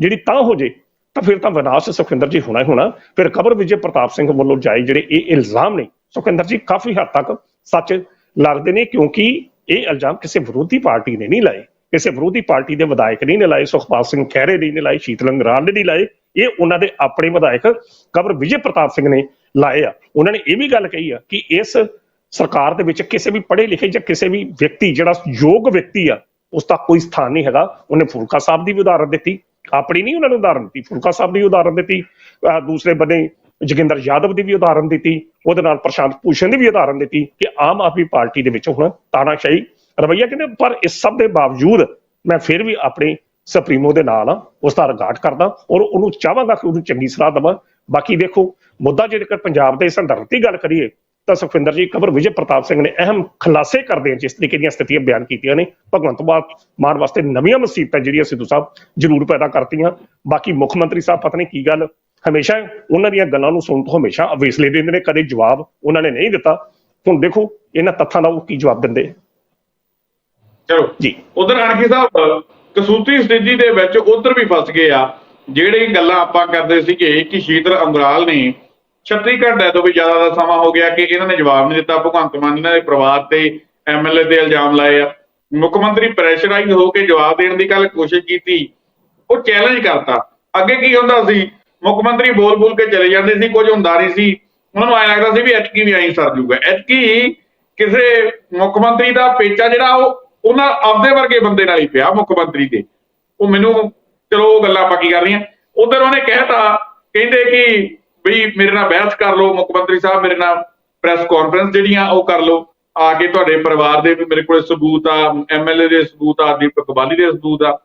ਜਿਹੜੀ ਤਾਂ ਹੋ ਜੇ, ਤਾਂ ਫਿਰ ਤਾਂ ਵਿਨਾਸ਼ ਸੁਖਵਿੰਦਰ ਜੀ ਹੋਣਾ ਹੀ ਹੋਣਾ। ਫਿਰ ਕਬਰ ਵਿਜੇ ਪ੍ਰਤਾਪ ਸਿੰਘ ਵੱਲੋਂ ਜਾਏ ਜਿਹੜੇ ਇਹ ਇਲਜ਼ਾਮ ਨੇ, ਸੁਖਵਿੰਦਰ ਜੀ ਕਾਫੀ ਹੱਦ ਤੱਕ ਸੱਚ ਲੱਗਦੇ ਨੇ ਕਿਉਂਕਿ ਇਹ ਇਲਜ਼ਾਮ ਕਿਸੇ ਵਿਰੋਧੀ ਪਾਰਟੀ ਨੇ ਨਹੀਂ ਲਾਏ। ਕਿਸੇ ਵਿਰੋਧੀ ਪਾਰਟੀ ਦੇ ਵਿਧਾਇਕ ਨਹੀਂ ਨੇ ਲਾਏ, ਸੁਖਪਾਲ ਸਿੰਘ ਖਹਿਰੇ ਨਹੀਂ ਨੇ ਲਾਏ ਸ਼ੀਤਲ ਅੰਗਰਾਲ ਨੇ ਨਹੀਂ ਲਾਏ। ਇਹ ਉਹਨਾਂ ਦੇ ਆਪਣੇ ਵਿਧਾਇਕ ਕਬਰ ਵਿਜੇ ਪ੍ਰਤਾਪ ਸਿੰਘ ਨੇ ਲਾਏ ਆ। ਉਹਨਾਂ ਨੇ ਇਹ ਵੀ ਗੱਲ ਕਹੀ ਆ ਕਿ ਇਸ ਸਰਕਾਰ ਦੇ ਵਿੱਚ ਕਿਸੇ ਵੀ ਪੜ੍ਹੇ ਲਿਖੇ ਜਾਂ ਕਿਸੇ ਵੀ ਵਿਅਕਤੀ, ਜਿਹੜਾ ਯੋਗ ਵਿਅਕਤੀ ਆ, ਉਸ ਦਾ ਕੋਈ ਸਥਾਨ ਨਹੀਂ ਹੈਗਾ। ਉਹਨੇ ਫੁਲਕਾ ਸਾਹਿਬ ਦੀ ਵੀ ਉਦਾਹਰਨ ਦਿੱਤੀ। ਆਪਣੀ ਨਹੀਂ ਉਹਨਾਂ ਨੇ ਉਦਾਹਰਨ ਦਿੱਤੀ। ਫੁਲਕਾ ਸਾਹਿਬ ਦੀ ਉਦਾਹਰਨ ਦਿੱਤੀ। ਦੂਸਰੇ ਬੰਨੇ ਜੋਗਿੰਦਰ ਯਾਦਵ ਦੀ ਵੀ ਉਦਾਹਰਨ ਦਿੱਤੀ। ਉਹਦੇ ਨਾਲ ਪ੍ਰਸ਼ਾਂਤ ਭੂਸ਼ਣ ਦੀ ਵੀ ਉਦਾਹਰਨ ਦਿੱਤੀ ਕਿ ਆਮ ਆਦਮੀ ਪਾਰਟੀ ਦੇ ਵਿੱਚ ਹੁਣ ਤਾਨਾਸ਼ਾਹੀ ਰਵਈਆ ਕਹਿੰਦੇ, ਪਰ ਇਸ ਸਭ ਦੇ ਬਾਵਜੂਦ ਮੈਂ ਫਿਰ ਵੀ ਆਪਣੇ ਸੁਪਰੀਮੋ ਦੇ ਨਾਲ ਆ ਉਸ ਦਾ ਰਿਗਾਰਡ ਕਰਦਾ ਔਰ ਉਹਨੂੰ ਚਾਹਾਂਗਾ ਕਿ ਉਹਨੂੰ ਚੰਗੀ ਸਲਾਹ ਦੇਵਾਂ। ਬਾਕੀ ਦੇਖੋ, ਮੁੱਦਾ ਜੇਕਰ ਪੰਜਾਬ ਦੇ ਸੰਦਰਭ ਦੀ ਗੱਲ ਕਰੀਏ, ਤਾਂ ਸੁਖਵਿੰਦਰ ਜੀ, ਖਬਰ ਵਿਜੇ ਪ੍ਰਤਾਪ ਸਿੰਘ ਨੇ ਅਹਿਮ ਖੁਲਾਸੇ ਕਰਦੇ ਜਿਸ ਤਰੀਕੇ ਦੀਆਂ ਸਥਿਤੀਆਂ ਬਿਆਨ ਕੀਤੀਆਂ ਨੇ। ਭਗਵੰਤ ਮਾਨ ਮਾਨ ਵਾਸਤੇ ਨਵੀਆਂ ਮੁਸੀਬਤਾਂ ਜਿਹੜੀਆਂ ਸਿੱਧੂ ਸਾਹਿਬ ਜ਼ਰੂਰ ਪੈਦਾ ਕਰਤੀਆਂ। ਬਾਕੀ ਮੁੱਖ ਮੰਤਰੀ ਸਾਹਿਬ, ਪਤਾ ਨਹੀਂ ਕੀ ਗੱਲ, ਹਮੇਸ਼ਾ ਉਹਨਾਂ ਦੀਆਂ ਗੱਲਾਂ ਨੂੰ ਸੁਣ ਤੋਂ ਹਮੇਸ਼ਾ ਅਵੇਸਲੇ ਦਿੰਦੇ ਨੇ, ਕਦੇ ਜਵਾਬ ਉਹਨਾਂ ਨੇ ਨਹੀਂ ਦਿੱਤਾ। ਹੁਣ ਦੇਖੋ, ਇਹਨਾਂ ਤੱਥਾਂ ਦਾ ਉਹ ਕੀ ਜਵਾਬ ਦਿੰਦੇ? ਚਲੋ। ਜੀ। ਉਧਰ ਅਣਖੀ ਸਾਹਿਬ ਕਸੂਤੀ ਸਥਿਤੀ ਦੇ ਵਿੱਚ ਉਧਰ ਵੀ ਫਸ ਗਏ ਆ। ਜਿਹੜੇ ਗੱਲਾਂ ਆਪਾਂ ਕਰਦੇ ਸੀਗੇ ਕਿ ਸ਼ੀਤਲ ਅੰਗਰਾਲ ਨੇ 36 ਘੰਟੇ ਤੋਂ ਵੀ ਜ਼ਿਆਦਾ ਦਾ ਸਮਾਂ ਹੋ ਗਿਆ ਕਿ ਇਹਨਾਂ ਨੇ ਜਵਾਬ ਨਹੀਂ ਦਿੱਤਾ। ਭਗਵੰਤ ਮਾਨ ਇਹਨਾਂ ਦੇ ਪਰਿਵਾਰ ਤੇ ਐਮਐਲਏ ਤੇ ਇਲਜ਼ਾਮ ਲਾਏ ਆ। ਮੁੱਖ ਮੰਤਰੀ ਪ੍ਰੈਸ਼ਰਾਈਜ਼ ਹੋ ਕੇ ਜਵਾਬ ਦੇਣ ਦੀ ਗੱਲ ਕੋਸ਼ਿਸ਼ ਕੀਤੀ। ਉਹ ਚੈਲੰਜ ਕਰਤਾ। ਅੱਗੇ ਕੀ ਹੁੰਦਾ ਸੀ? ਮੁੱਖ ਮੰਤਰੀ ਬੋਲ ਬੋਲ ਕੇ ਚਲੇ ਜਾਂਦੇ ਸੀ ਕੁਝ ਹੁੰਦਾ ਨਹੀਂ ਸੀ। ਉਹਨਾਂ ਨੂੰ ਐਂ ਲੱਗਦਾ ਸੀ ਵੀ ਐਤਕੀ ਵੀ ਐਂ ਸਰ ਜੂਗਾ। ਐਤਕੀ ਕਿਸੇ ਮੁੱਖ ਮੰਤਰੀ ਦਾ ਪੇਚਾ ਜਿਹੜਾ ਉਹ ਉਹਨਾਂ ਆਪਦੇ ਵਰਗੇ ਬੰਦੇ ਨਾਲ ਹੀ ਪਿਆ ਮੁੱਖ ਮੰਤਰੀ ਦੇ ਉਹ ਮੈਨੂੰ, ਚਲੋ ਉਹ ਗੱਲਾਂ ਆਪਾਂ ਕੀ ਕਰ ਰਹੀਆਂ। ਉਧਰ ਉਹਨੇ ਕਹਿਤਾ, ਕਹਿੰਦੇ ਕਿ ਵੀ ਮੇਰੇ ਨਾਲ ਬਹਿਸ ਕਰ ਲਓ, ਮੁੱਖ ਮੰਤਰੀ ਸਾਹਿਬ ਮੇਰੇ ਨਾਲ ਪ੍ਰੈਸ ਕਾਨਫਰੰਸ ਜਿਹੜੀਆਂ ਉਹ ਕਰ ਲਓ। ਆ ਕੇ ਤੁਹਾਡੇ ਪਰਿਵਾਰ ਦੇ ਵੀ ਮੇਰੇ ਕੋਲ ਸਬੂਤ ਆ ਐਮਐਲਏ ਦੇ ਸਬੂਤ ਆ, ਦੀਪਕ ਬਾਲੀ ਦੇ ਸਬੂਤ ਆ।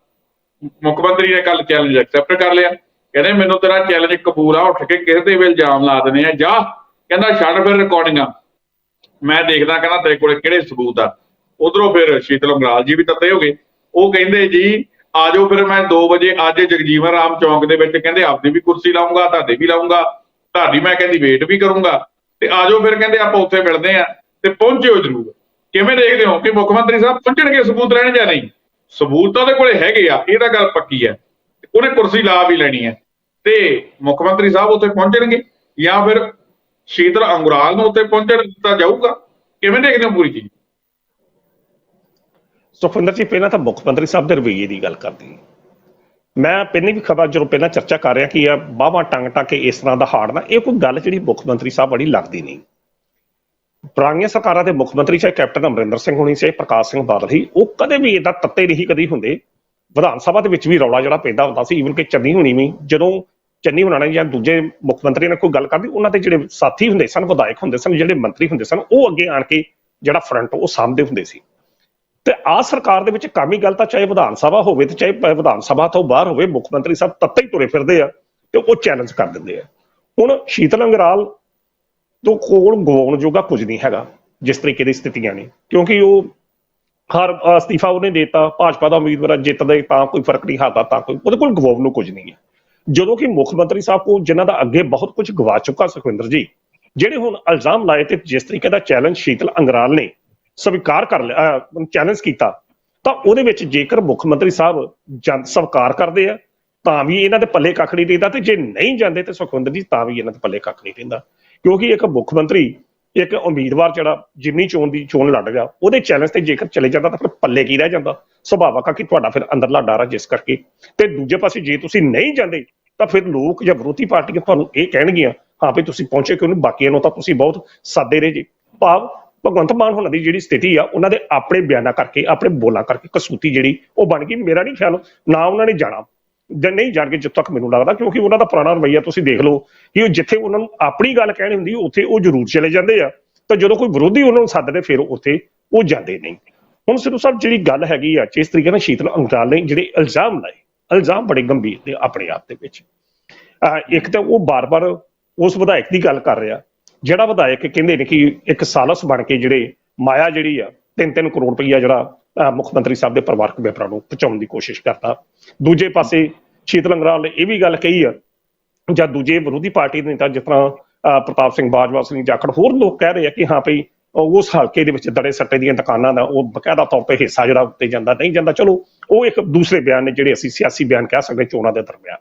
ਮੁੱਖ ਮੰਤਰੀ ਨੇ ਕੱਲ ਚੈਲੰਜ ਐਕਸੈਪਟ ਕਰ ਲਿਆ। ਕਹਿੰਦੇ, ਮੈਨੂੰ ਤੇਰਾ ਚੈਲੰਜ ਕਬੂਲ ਆ, ਉੱਠ ਕੇ ਕਿਸੇ ਤੇ ਵੀ ਇਲਜ਼ਾਮ ਲਾ ਦਿੰਦੇ ਆ। ਜਾ, ਕਹਿੰਦਾ, ਛੱਡ ਫਿਰ ਰਿਕਾਰਡਿੰਗਾਂ ਮੈਂ ਦੇਖਦਾ ਕਹਿੰਦਾ ਤੇਰੇ ਕੋਲੇ ਕਿਹੜੇ ਸਬੂਤ ਆ। ਉਧਰੋਂ ਫਿਰ ਸ਼ੀਤਲ ਅੰਗਰਾਲ ਜੀ ਵੀ ਤੱਤੇ ਹੋ ਗਏ। ਉਹ ਕਹਿੰਦੇ ਜੀ ਆਜੋ ਫਿਰ ਮੈਂ 2 ਵਜੇ, ਅੱਜ ਜਗਜੀਵਨ ਰਾਮ ਚੌਂਕ ਦੇ ਵਿੱਚ ਕਹਿੰਦੇ ਆਪਦੀ ਵੀ ਕੁਰਸੀ ਲਾਉਂਗਾ ਤੁਹਾਡੀ ਵੀ ਲਾਉਂਗਾ ਤੁਹਾਡੀ ਮੈਂ ਕਹਿੰਦੀ ਵੇਟ ਵੀ ਕਰੂੰਗਾ। ਤੇ ਆਜੋ ਫਿਰ ਕਹਿੰਦੇ ਆਪਾਂ ਉੱਥੇ ਮਿਲਦੇ ਆ ਤੇ ਪਹੁੰਚਿਓ ਜਰੂਰ। ਕਿਵੇਂ ਦੇਖਦੇ ਹੋ ਕਿ ਮੁੱਖ ਮੰਤਰੀ ਸਾਹਿਬ ਪਹੁੰਚਣਗੇ ਸਬੂਤ ਲੈਣ ਜਾਂ ਨਹੀਂ? ਸਬੂਤ ਤਾਂ ਉਹਦੇ ਕੋਲੇ ਹੈਗੇ ਆ, ਇਹ ਤਾਂ ਗੱਲ ਪੱਕੀ ਹੈ। ਉਹਨੇ ਕੁਰਸੀ ਲਾ ਵੀ ਲੈਣੀ ਹੈ। ਤੇ ਮੁੱਖ ਮੰਤਰੀ ਸਾਹਿਬ ਉੱਥੇ ਪਹੁੰਚਣਗੇ ਜਾਂ ਫਿਰ ਸ਼ੀਤਲ ਅੰਗਰਾਲ ਨੂੰ ਉੱਥੇ ਪਹੁੰਚਣ ਦਿੱਤਾ ਜਾਊਗਾ? ਕਿਵੇਂ ਦੇਖਦੇ ਹੋ ਪੂਰੀ ਚੀਜ਼? ਸੁਖਵਿੰਦਰ ਜੀ, ਪਹਿਲਾਂ ਤਾਂ ਮੁੱਖ ਮੰਤਰੀ ਸਾਹਿਬ ਦੇ ਰਵੱਈਏ ਦੀ ਗੱਲ ਕਰਦੀ। ਮੈਂ ਪਹਿਲਾਂ ਵੀ ਖਬਰ ਜਦੋਂ ਪਹਿਲਾਂ ਚਰਚਾ ਕਰ ਰਿਹਾ ਕਿ ਇਹ ਬਾਹਾਂ ਟੰਗ ਟੰਗ ਕੇ ਇਸ ਤਰ੍ਹਾਂ ਦਾ ਹਾੜਨਾ ਇਹ ਕੋਈ ਗੱਲ ਜਿਹੜੀ ਮੁੱਖ ਮੰਤਰੀ ਸਾਹਿਬ ਵਾਲੀ ਲੱਗਦੀ ਨਹੀਂ। ਪੁਰਾਣੀਆਂ ਸਰਕਾਰਾਂ ਦੇ ਮੁੱਖ ਮੰਤਰੀ ਚਾਹੇ ਕੈਪਟਨ ਅਮਰਿੰਦਰ ਸਿੰਘ ਹੋਣੀ, ਚਾਹੇ ਪ੍ਰਕਾਸ਼ ਸਿੰਘ ਬਾਦਲ ਹੀ ਉਹ ਕਦੇ ਵੀ ਇਦਾਂ ਤੱਤੇ ਨਹੀਂ ਕਦੀ ਹੁੰਦੇ। ਵਿਧਾਨ ਸਭਾ ਦੇ ਵਿੱਚ ਵੀ ਰੌਲਾ ਜਿਹੜਾ ਪੈਂਦਾ ਹੁੰਦਾ ਸੀ ਈਵਨ ਕਿ ਚੰਨੀ ਹੋਣੀ ਵੀ, ਜਦੋਂ ਚੰਨੀ ਹੋਣਾ ਨੇ ਜਾਂ ਦੂਜੇ ਮੁੱਖ ਮੰਤਰੀ ਨਾਲ ਕੋਈ ਗੱਲ ਕਰਦੀ, ਉਹਨਾਂ ਦੇ ਜਿਹੜੇ ਸਾਥੀ ਹੁੰਦੇ ਸਨ, ਵਿਧਾਇਕ ਹੁੰਦੇ ਸਨ, ਜਿਹੜੇ ਮੰਤਰੀ ਹੁੰਦੇ ਸਨ, ਉਹ ਅੱਗੇ ਆਣ ਕੇ ਜਿਹੜਾ ਫਰੰਟ ਉਹ ਸਾਹਮਣੇ ਹੁੰਦੇ ਸੀ। ਤੇ ਆ ਸਰਕਾਰ ਦੇ ਵਿੱਚ ਕਾਮੀ ਗੱਲ ਤਾਂ ਚਾਹੇ ਵਿਧਾਨ ਸਭਾ ਹੋਵੇ ਤੇ ਚਾਹੇ ਵਿਧਾਨ ਸਭਾ ਤੋਂ ਬਾਹਰ ਹੋਵੇ, ਮੁੱਖ ਮੰਤਰੀ ਸਾਹਿਬ ਤੱਤੇ ਹੀ ਤੁਰੇ ਫਿਰਦੇ ਆ ਤੇ ਉਹ ਚੈਲੰਜ ਕਰ ਦਿੰਦੇ ਆ। ਹੁਣ ਸ਼ੀਤਲ ਅੰਗਰਾਲ ਤੋਂ ਕੋਲ ਗਵਾਉਣ ਜੋਗਾ ਕੁਝ ਨਹੀਂ ਹੈਗਾ, ਜਿਸ ਤਰੀਕੇ ਦੀ ਸਥਿਤੀਆਂ ਨੇ। ਕਿਉਂਕਿ ਉਹ ਹਰ ਅਸਤੀਫਾ ਉਹਨੇ ਦਿੱਤਾ, ਭਾਜਪਾ ਦਾ ਉਮੀਦਵਾਰ ਜਿੱਤਦੇ ਤਾਂ ਕੋਈ ਫ਼ਰਕ ਨਹੀਂ ਹਾਦਾ ਤਾਂ ਕੋਈ ਉਹਦੇ ਕੋਲ ਗਵਾਉਣ ਨੂੰ ਕੁਝ ਨਹੀਂ ਹੈ। ਜਦੋਂ ਕਿ ਮੁੱਖ ਮੰਤਰੀ ਸਾਹਿਬ ਕੋ ਜਿਨ੍ਹਾਂ ਦਾ ਅੱਗੇ ਬਹੁਤ ਕੁਝ ਗਵਾ ਚੁੱਕਾ ਸੁਖਵਿੰਦਰ ਜੀ, ਜਿਹੜੇ ਹੁਣ ਇਲਜ਼ਾਮ ਲਾਏ ਤੇ ਜਿਸ ਤਰੀਕੇ ਦਾ ਚੈਲੰਜ ਸ਼ੀਤਲ ਅੰਗਰਾਲ ਨੇ ਸਵੀਕਾਰ ਕਰ ਲਿਆ ਚੈਲੰਜ ਕੀਤਾ, ਤਾਂ ਉਹਦੇ ਵਿੱਚ ਜੇਕਰ ਮੁੱਖ ਮੰਤਰੀ ਸਾਹਿਬ ਜਨ, ਸਵੀਕਾਰ ਕਰਦੇ ਆ, ਤਾਂ ਵੀ ਇਹਨਾਂ ਦੇ ਪੱਲੇ ਕੱਖ ਨਹੀਂ ਰਹਿੰਦਾ ਤੇ ਜੇ ਨਹੀਂ ਜਾਂਦੇ ਤੇ ਸੁਖਵਿੰਦਰ ਜੀ ਤਾਂ ਵੀ ਇਹਨਾਂ ਦੇ ਪੱਲੇ ਕੱਖ ਨਹੀਂ ਰਹਿੰਦਾ। ਕਿਉਂਕਿ ਇੱਕ ਮੁੱਖ ਮੰਤਰੀ, ਇੱਕ ਉਮੀਦਵਾਰ ਜਿਹੜਾ ਜਿਮਨੀ ਚੋਣ ਦੀ, ਚੋਣ ਲੜ ਰਿਹਾ, ਉਹਦੇ ਚੈਲੰਜ ਤੇ ਜੇਕਰ ਚਲੇ ਜਾਂਦਾ ਤਾਂ ਫਿਰ ਪੱਲੇ ਕੀ ਰਹਿ ਜਾਂਦਾ? ਸੁਭਾਵਕ ਆ ਕਿ ਤੁਹਾਡਾ ਫਿਰ ਅੰਦਰਲਾ ਡਰ ਆ ਜਿਸ ਕਰਕੇ। ਤੇ ਦੂਜੇ ਪਾਸੇ ਜੇ ਤੁਸੀਂ ਨਹੀਂ ਜਾਂਦੇ, ਤਾਂ ਫਿਰ ਲੋਕ ਜਾਂ ਵਿਰੋਧੀ ਪਾਰਟੀਆਂ ਤੁਹਾਨੂੰ ਇਹ ਕਹਿਣਗੀਆਂ, ਹਾਂ ਵੀ ਤੁਸੀਂ ਪਹੁੰਚੇ ਕਿਉਂ ਨਹੀਂ? ਬਾਕੀਆਂ ਨੂੰ ਤਾਂ ਤੁਸੀਂ ਬਹੁਤ ਸਾਦੇ ਰਹੇ ਜੀ। ਭਾਵ ਭਗਵੰਤ ਮਾਨ ਹੋਣਾ ਦੀ ਜਿਹੜੀ ਸਥਿਤੀ ਆ, ਉਹਨਾਂ ਦੇ ਆਪਣੇ ਬਿਆਨਾਂ ਕਰਕੇ, ਆਪਣੇ ਬੋਲਾਂ ਕਰਕੇ ਕਸੂਤੀ ਜਿਹੜੀ, ਉਹ ਬਣ ਗਈ। ਮੇਰਾ ਨਹੀਂ ਖਿਆਲ ਨਾ ਉਹਨਾਂ ਨੇ ਜਾਣਾ ਜਾਂ ਨਹੀਂ ਜਾਣ ਕੇ ਜਿੱਥੋਂ ਤੱਕ ਮੈਨੂੰ ਲੱਗਦਾ, ਕਿਉਂਕਿ ਉਹਨਾਂ ਦਾ ਪੁਰਾਣਾ ਰਵੱਈਆ ਤੁਸੀਂ ਦੇਖ ਲਓ ਕਿ ਉਹ ਜਿੱਥੇ ਉਹਨਾਂ ਨੂੰ ਆਪਣੀ ਗੱਲ ਕਹਿਣੀ ਹੁੰਦੀ, ਉੱਥੇ ਉਹ ਜ਼ਰੂਰ ਚਲੇ ਜਾਂਦੇ ਆ। ਤਾਂ ਜਦੋਂ ਕੋਈ ਵਿਰੋਧੀ ਉਹਨਾਂ ਨੂੰ ਸੱਦਦੇ, ਫਿਰ ਉੱਥੇ ਉਹ ਜਾਂਦੇ ਨਹੀਂ। ਹੁਣ ਸਿੱਧੂ ਸਾਹਿਬ, ਜਿਹੜੀ ਗੱਲ ਹੈਗੀ ਆ, ਜਿਸ ਤਰੀਕੇ ਨਾਲ ਸ਼ੀਤਲ ਅੰਗਰਾਲ ਨੇ ਜਿਹੜੇ ਇਲਜ਼ਾਮ ਲਾਏ, ਇਲਜ਼ਾਮ ਬੜੇ ਗੰਭੀਰ ਨੇ ਆਪਣੇ ਆਪ ਦੇ ਵਿੱਚ। ਇੱਕ ਤਾਂ ਉਹ ਬਾਰ-ਬਾਰ ਉਸ ਵਿਧਾਇਕ ਦੀ ਗੱਲ ਕਰ ਰਿਹਾ ਜਿਹੜਾ ਵਿਧਾਇਕ ਕਹਿੰਦੇ ਨੇ ਕਿ ਇੱਕ ਸਾਲਸ ਬਣ ਕੇ ਜਿਹੜੇ ਮਾਇਆ ਜਿਹੜੀ ਆ 3-3 ਕਰੋੜ ਰੁਪਈਆ ਜਿਹੜਾ ਮੁੱਖ ਮੰਤਰੀ ਸਾਹਿਬ ਦੇ ਪਰਿਵਾਰਕ ਮੈਂਬਰਾਂ ਨੂੰ ਪਹੁੰਚਾਉਣ ਦੀ ਕੋਸ਼ਿਸ਼ ਕਰਦਾ ਦੂਜੇ ਪਾਸੇ ਸ਼ੀਤ ਅੰਗਰਾਲ ਨੇ ਇਹ ਵੀ ਗੱਲ ਕਹੀ ਆ, ਜਾਂ ਦੂਜੇ ਵਿਰੋਧੀ ਪਾਰਟੀ ਦੇ ਨੇਤਾ ਜਿਸ ਤਰ੍ਹਾਂ ਪ੍ਰਤਾਪ ਸਿੰਘ ਬਾਜਵਾ ਸਿੰਘ ਜਾਖੜ, ਹੋਰ ਲੋਕ ਕਹਿ ਰਹੇ ਆ ਕਿ ਹਾਂ ਭਈ ਉਸ ਹਲਕੇ ਦੇ ਵਿੱਚ ਦੜੇ ਸੱਟੇ ਦੀਆਂ ਦੁਕਾਨਾਂ ਦਾ, ਉਹ ਬਕਾਇਦਾ ਤੌਰ ਤੇ ਹਿੱਸਾ ਜਿਹੜਾ ਉੱਤੇ ਜਾਂਦਾ, ਨਹੀਂ ਜਾਂਦਾ, ਚਲੋ, ਉਹ ਇੱਕ ਦੂਸਰੇ ਬਿਆਨ ਨੇ ਜਿਹੜੇ ਅਸੀਂ ਸਿਆਸੀ ਬਿਆਨ ਕਹਿ ਸਕਦੇ ਚੋਣਾਂ ਦੇ ਦਰਮਿਆਨ।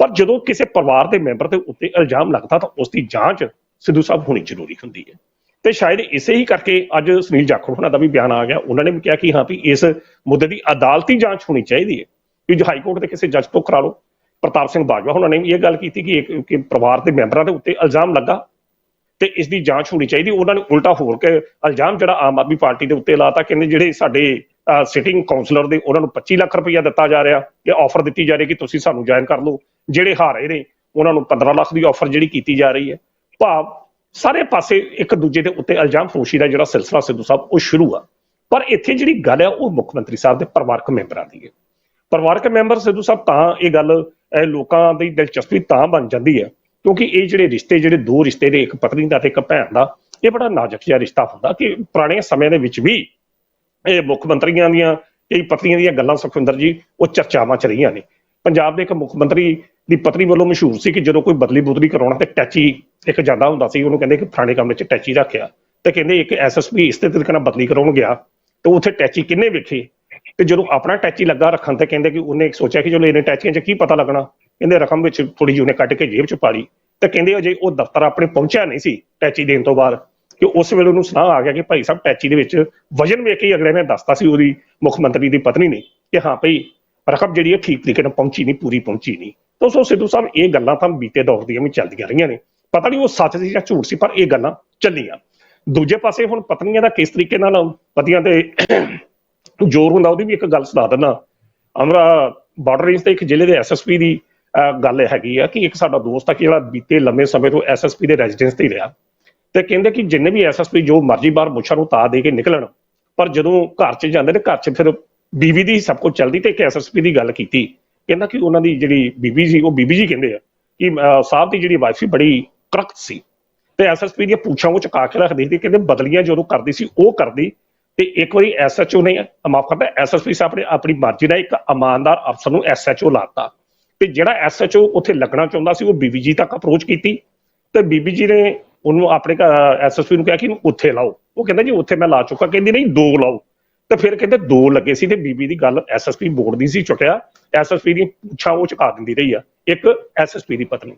ਪਰ ਜਦੋਂ ਕਿਸੇ ਪਰਿਵਾਰ ਦੇ ਮੈਂਬਰ ਦੇ ਉੱਤੇ ਇਲਜ਼ਾਮ ਲੱਗਦਾ ਤਾਂ ਉਸ ਦੀ ਜਾਂਚ ਸਿੱਧੂ ਸਾਹਿਬ ਹੋਣੀ ਜ਼ਰੂਰੀ ਹੁੰਦੀ ਹੈ। ਤੇ ਸ਼ਾਇਦ ਇਸੇ ਹੀ ਕਰਕੇ ਅੱਜ ਸੁਨੀਲ ਜਾਖੜ ਹੋਣਾ ਦਾ ਵੀ ਬਿਆਨ ਆ ਗਿਆ। ਉਹਨਾਂ ਨੇ ਵੀ ਕਿਹਾ ਕਿ ਹਾਂ ਵੀ ਇਸ ਮੁੱਦੇ ਦੀ ਅਦਾਲਤੀ ਜਾਂਚ ਹੋਣੀ ਚਾਹੀਦੀ ਹੈ। ਕਿ ਜੋ ਹਾਈ ਕੋਰਟ ਦੇ ਕਿਸੇ ਜੱਜ ਤੋਂ ਕਰਾ ਲਓ, ਪ੍ਰਤਾਪ ਸਿੰਘ ਬਾਜਵਾ ਉਹਨਾਂ ਨੇ ਵੀ ਇਹ ਗੱਲ ਕੀਤੀ ਕਿ ਇੱਕ ਕਿ ਪਰਿਵਾਰ ਦੇ ਮੈਂਬਰਾਂ ਦੇ ਉੱਤੇ ਇਲਜ਼ਾਮ ਲੱਗਾ ਤੇ ਇਸ ਦੀ ਜਾਂਚ ਹੋਣੀ ਚਾਹੀਦੀ। ਉਹਨਾਂ ਨੇ ਉਲਟਾ ਹੋਰ ਕੇ ਇਲਜ਼ਾਮ ਜਿਹੜਾ ਆਮ ਆਦਮੀ ਪਾਰਟੀ ਦੇ ਉੱਤੇ ਲਾਤਾ ਕਹਿੰਦੇ ਜਿਹੜੇ ਸਾਡੇ ਸਿਟਿੰਗ ਕਾਉਂਸਲਰ ਦੇ ਉਹਨਾਂ ਨੂੰ 25 ਲੱਖ ਰੁਪਈਆ ਦਿੱਤਾ ਜਾ ਰਿਹਾ ਕਿ ਆਫਰ ਦਿੱਤੀ ਜਾ ਰਹੀ ਕਿ ਤੁਸੀਂ ਸਾਨੂੰ ਜੁਆਇਨ ਕਰ ਲਓ। ਜਿਹੜੇ ਹਾਰੇ ਨੇ, ਉਹਨਾਂ ਨੂੰ 15 ਲੱਖ ਦੀ ਆਫਰ ਜਿਹੜੀ ਕੀਤੀ ਜਾ ਰਹੀ ਹੈ। ਭਾਵ ਸਾਰੇ ਪਾਸੇ ਇੱਕ ਦੂਜੇ ਦੇ ਉੱਤੇ ਇਲਜ਼ਾਮ ਫਰੋਸ਼ੀ ਦਾ ਜਿਹੜਾ ਸਿਲਸਿਲਾ ਸਿੱਧੂ ਸਾਹਿਬ, ਉਹ ਸ਼ੁਰੂ ਆ। ਪਰ ਇੱਥੇ ਜਿਹੜੀ ਗੱਲ ਹੈ ਉਹ ਮੁੱਖ ਮੰਤਰੀ ਸਾਹਿਬ ਦੇ ਪਰਿਵਾਰਕ ਮੈਂਬਰਾਂ ਦੀ ਹੈ ਪਰਿਵਾਰਕ ਮੈਂਬਰ ਸਿੱਧੂ ਸਾਹਿਬ, ਤਾਂ ਇਹ ਗੱਲ ਲੋਕਾਂ ਦੀ ਦਿਲਚਸਪੀ ਤਾਂ ਬਣ ਜਾਂਦੀ ਹੈ ਕਿਉਂਕਿ ਇਹ ਜਿਹੜੇ ਰਿਸ਼ਤੇ, ਜਿਹੜੇ ਦੋ ਰਿਸ਼ਤੇ ਦੇ, ਇੱਕ ਪਤਨੀ ਦਾ ਤੇ ਇੱਕ ਭੈਣ ਦਾ, ਇਹ ਬੜਾ ਨਾਜ਼ੁਕ ਜਿਹਾ ਰਿਸ਼ਤਾ ਹੁੰਦਾ ਕਿ ਪੁਰਾਣੇ ਸਮੇਂ ਦੇ ਵਿੱਚ ਵੀ ਇਹ ਮੁੱਖ ਮੰਤਰੀਆਂ ਦੀਆਂ, ਕਈ ਪਤਨੀਆਂ ਦੀਆਂ ਗੱਲਾਂ ਸੁਖਵਿੰਦਰ ਜੀ, ਉਹ ਚਰਚਾਵਾਂ ਚ ਰਹੀਆਂ ਨੇ। ਪੰਜਾਬ ਦੇ ਇੱਕ ਮੁੱਖ ਮੰਤਰੀ ਦੀ ਪਤਨੀ ਵੱਲੋਂ ਮਸ਼ਹੂਰ ਸੀ ਕਿ ਜਦੋਂ ਕੋਈ ਬਦਲੀ ਬੁਦਲੀ ਕਰਾਉਣਾ ਤੇ ਟੈਚੀ ਇੱਕ ਜਾਂਦਾ ਹੁੰਦਾ ਸੀ, ਉਹਨੂੰ ਕਹਿੰਦੇ ਕਿ ਫਲਾਣੇ ਕਮਰੇ 'ਚ ਟੈਚੀ ਰੱਖਿਆ। ਤੇ ਕਹਿੰਦੇ ਇੱਕ ਐਸਐਸਪੀ ਇਸ ਤੇ ਤਰੀਕੇ ਨਾਲ ਬਦਲੀ ਕਰਾਉਣ ਗਿਆ ਤੇ ਉੱਥੇ ਟੈਚੀ ਕਿੰਨੇ ਵੇਖੇ? ਤੇ ਜਦੋਂ ਆਪਣਾ ਟੈਚੀ ਲੱਗਾ ਰੱਖਣ ਤੇ ਕਹਿੰਦੇ ਕਿ ਉਹਨੇ ਸੋਚਿਆ ਕਿ ਚਲੋ ਇਹਨੇ ਟੈਚੀਆਂ 'ਚ ਕੀ ਪਤਾ ਲੱਗਣਾ? ਕਹਿੰਦੇ ਰਕਮ ਵਿੱਚ ਥੋੜੀ ਜਿਹੀ ਉਹਨੇ ਕੱਢ ਕੇ ਜੇਬ 'ਚ ਪਾ ਲਈ ਤੇ ਕਹਿੰਦੇ ਅਜੇ ਉਹ ਦਫ਼ਤਰ ਆਪਣੇ ਪਹੁੰਚਿਆ ਨਹੀਂ ਸੀ ਟੈਚੀ ਦੇਣ ਤੋਂ ਬਾਅਦ ਕਿ ਉਸ ਵੇਲੇ ਉਹਨੂੰ ਸੁਨਾਹ ਆ ਗਿਆ ਕਿ ਭਾਈ ਸਾਹਿਬ ਟੈਚੀ ਦੇ ਵਿੱਚ ਵਜਨ ਵੇਖ ਕੇ ਅਗਲੇ ਨੇ ਦੱਸਤਾ ਸੀ ਉਹਦੀ ਮੁੱਖ ਮੰਤਰੀ ਦੀ ਪਤਨੀ ਨੇ ਕਿ ਹਾਂ ਭਈ ਰਕਮ ਜਿਹੜੀ ਹੈ ਠੀਕ ਤਰੀਕੇ ਨਾਲ ਪਹੁੰਚੀ ਨਹੀਂ, ਪੂਰੀ ਪਹੁੰਚੀ ਨਹੀਂ। ਤਾਂ ਸੋ ਸਿੱਧੂ ਸਾਹਿਬ ਇਹ ਗੱਲਾਂ ਤਾਂ ਬੀਤੇ ਦੌਰ ਦੀਆਂ ਵੀ ਚੱਲਦੀਆਂ ਰਹੀਆਂ ਨੇ। ਪਤਾ ਨਹੀਂ ਉਹ ਸੱਚ ਸੀ ਜਾਂ ਝੂਠ ਸੀ ਪਰ ਇਹ ਗੱਲਾਂ ਚੱਲੀਆਂ। ਦੂਜੇ ਪਾਸੇ ਹੁਣ ਪਤਨੀਆਂ ਦਾ ਕਿਸ ਤਰੀਕੇ ਨਾਲ ਪਤੀਆਂ ਤੇ ਜ਼ੋਰ ਹੁੰਦਾ ਉਹਦੀ ਵੀ ਇੱਕ ਗੱਲ ਸੁਣਾ ਦਿੰਦਾ। ਅਮਰਾ ਬਾਰਡਰ ਰੇਂਜ ਤੇ ਇੱਕ ਜ਼ਿਲ੍ਹੇ ਦੇ ਐਸਐਸਪੀ ਦੀ ਅਹ, ਗੱਲ ਹੈਗੀ ਆ ਕਿ ਇੱਕ ਸਾਡਾ ਦੋਸਤ ਆ ਕਿ ਜਿਹੜਾ ਬੀਤੇ ਲੰਮੇ ਸਮੇਂ ਤੋਂ ਐਸਐਸਪੀ ਦੇ ਰੈਜ਼ੀਡੈਂਸ ਤੇ ਰਿਹਾ। ਤੇ ਕਹਿੰਦੇ ਕਿ ਜਿੰਨੇ ਵੀ ਐਸਐਸਪੀ ਜੋ ਮਰਜ਼ੀ ਬਾਹਰ ਮੁੱਛਾਂ ਨੂੰ ਤਾ ਦੇ ਕੇ ਨਿਕਲਣ ਪਰ ਜਦੋਂ ਘਰ 'ਚ ਜਾਂਦੇ ਨੇ ਘਰ 'ਚ ਫਿਰ ਬੀਵੀ ਦੀ ਸਭ ਕੁਝ ਚੱਲਦੀ ਤੇ ਇੱਕ ਐਸਐਸਪੀ ਦੀ ਗੱਲ ਕੀਤੀ। ਕਹਿੰਦਾ ਕਿ ਉਹਨਾਂ ਦੀ ਜਿਹੜੀ ਬੀਬੀ ਸੀ, ਉਹ ਬੀਬੀ ਜੀ ਕਹਿੰਦੇ ਆ ਕਿ ਸਾਹਿਬ ਦੀ ਜਿਹੜੀ ਵਾਈਫ ਸੀ, ਬੜੀ ਕਰਖਤ ਸੀ। ਤੇ ਐਸਐਸਪੀ ਦੀਆਂ ਪੁੱਛਾਂ ਉਹ ਚੁਕਾ ਕੇ ਰੱਖਦੀ ਸੀ, ਕਹਿੰਦੇ ਬਦਲੀਆਂ ਜਦੋਂ ਕਰਦੀ ਸੀ, ਉਹ ਕਰਦੀ। ਤੇ ਇੱਕ ਵਾਰੀ ਐਸਐਚਓ ਨੇ ਮਾਫ ਕਰਦਾ ਐਸਐਸਪੀ ਸਾਹਿਬ ਨੇ ਆਪਣੀ ਮਰਜ਼ੀ ਦਾ ਇੱਕ ਇਮਾਨਦਾਰ ਅਫਸਰ ਨੂੰ ਐਸਐਚਓ ਲਾਤਾ। ਤੇ ਜਿਹੜਾ ਐਸਐਚਓ ਉੱਥੇ ਲੱਗਣਾ ਚਾਹੁੰਦਾ ਸੀ, ਉਹ ਬੀਬੀ ਜੀ ਤੱਕ ਅਪਰੋਚ ਕੀਤੀ। ਤੇ ਬੀਬੀ ਜੀ ਨੇ ਉਹਨੂੰ ਆਪਣੇ ਐਸਐਸਪੀ ਨੂੰ ਕਿਹਾ ਕਿ ਇਹਨੂੰ ਉੱਥੇ ਲਾਓ। ਉਹ ਕਹਿੰਦਾ ਜੀ, ਉੱਥੇ ਮੈਂ ਲਾ ਚੁੱਕਾ। ਕਹਿੰਦੀ, ਨਹੀਂ, ਦੋ ਲਾਓ। ਤੇ ਫਿਰ ਕਹਿੰਦੇ ਦੋ ਲੱਗੇ ਸੀ ਤੇ ਬੀਬੀ ਦੀ ਗੱਲ ਐਸਐਸਪੀ ਬੋਰਡ ਦੀ ਸੀ ਚੁੱਕਿਆ ਐਸਐਸਪੀ ਦੀ ਪੁੱਛਾਂ ਉਹ ਚੁਕਾ ਦਿੰਦੀ ਰਹੀ ਆ। ਇੱਕ ਐਸਐਸਪੀ ਦੀ ਪਤਨੀ।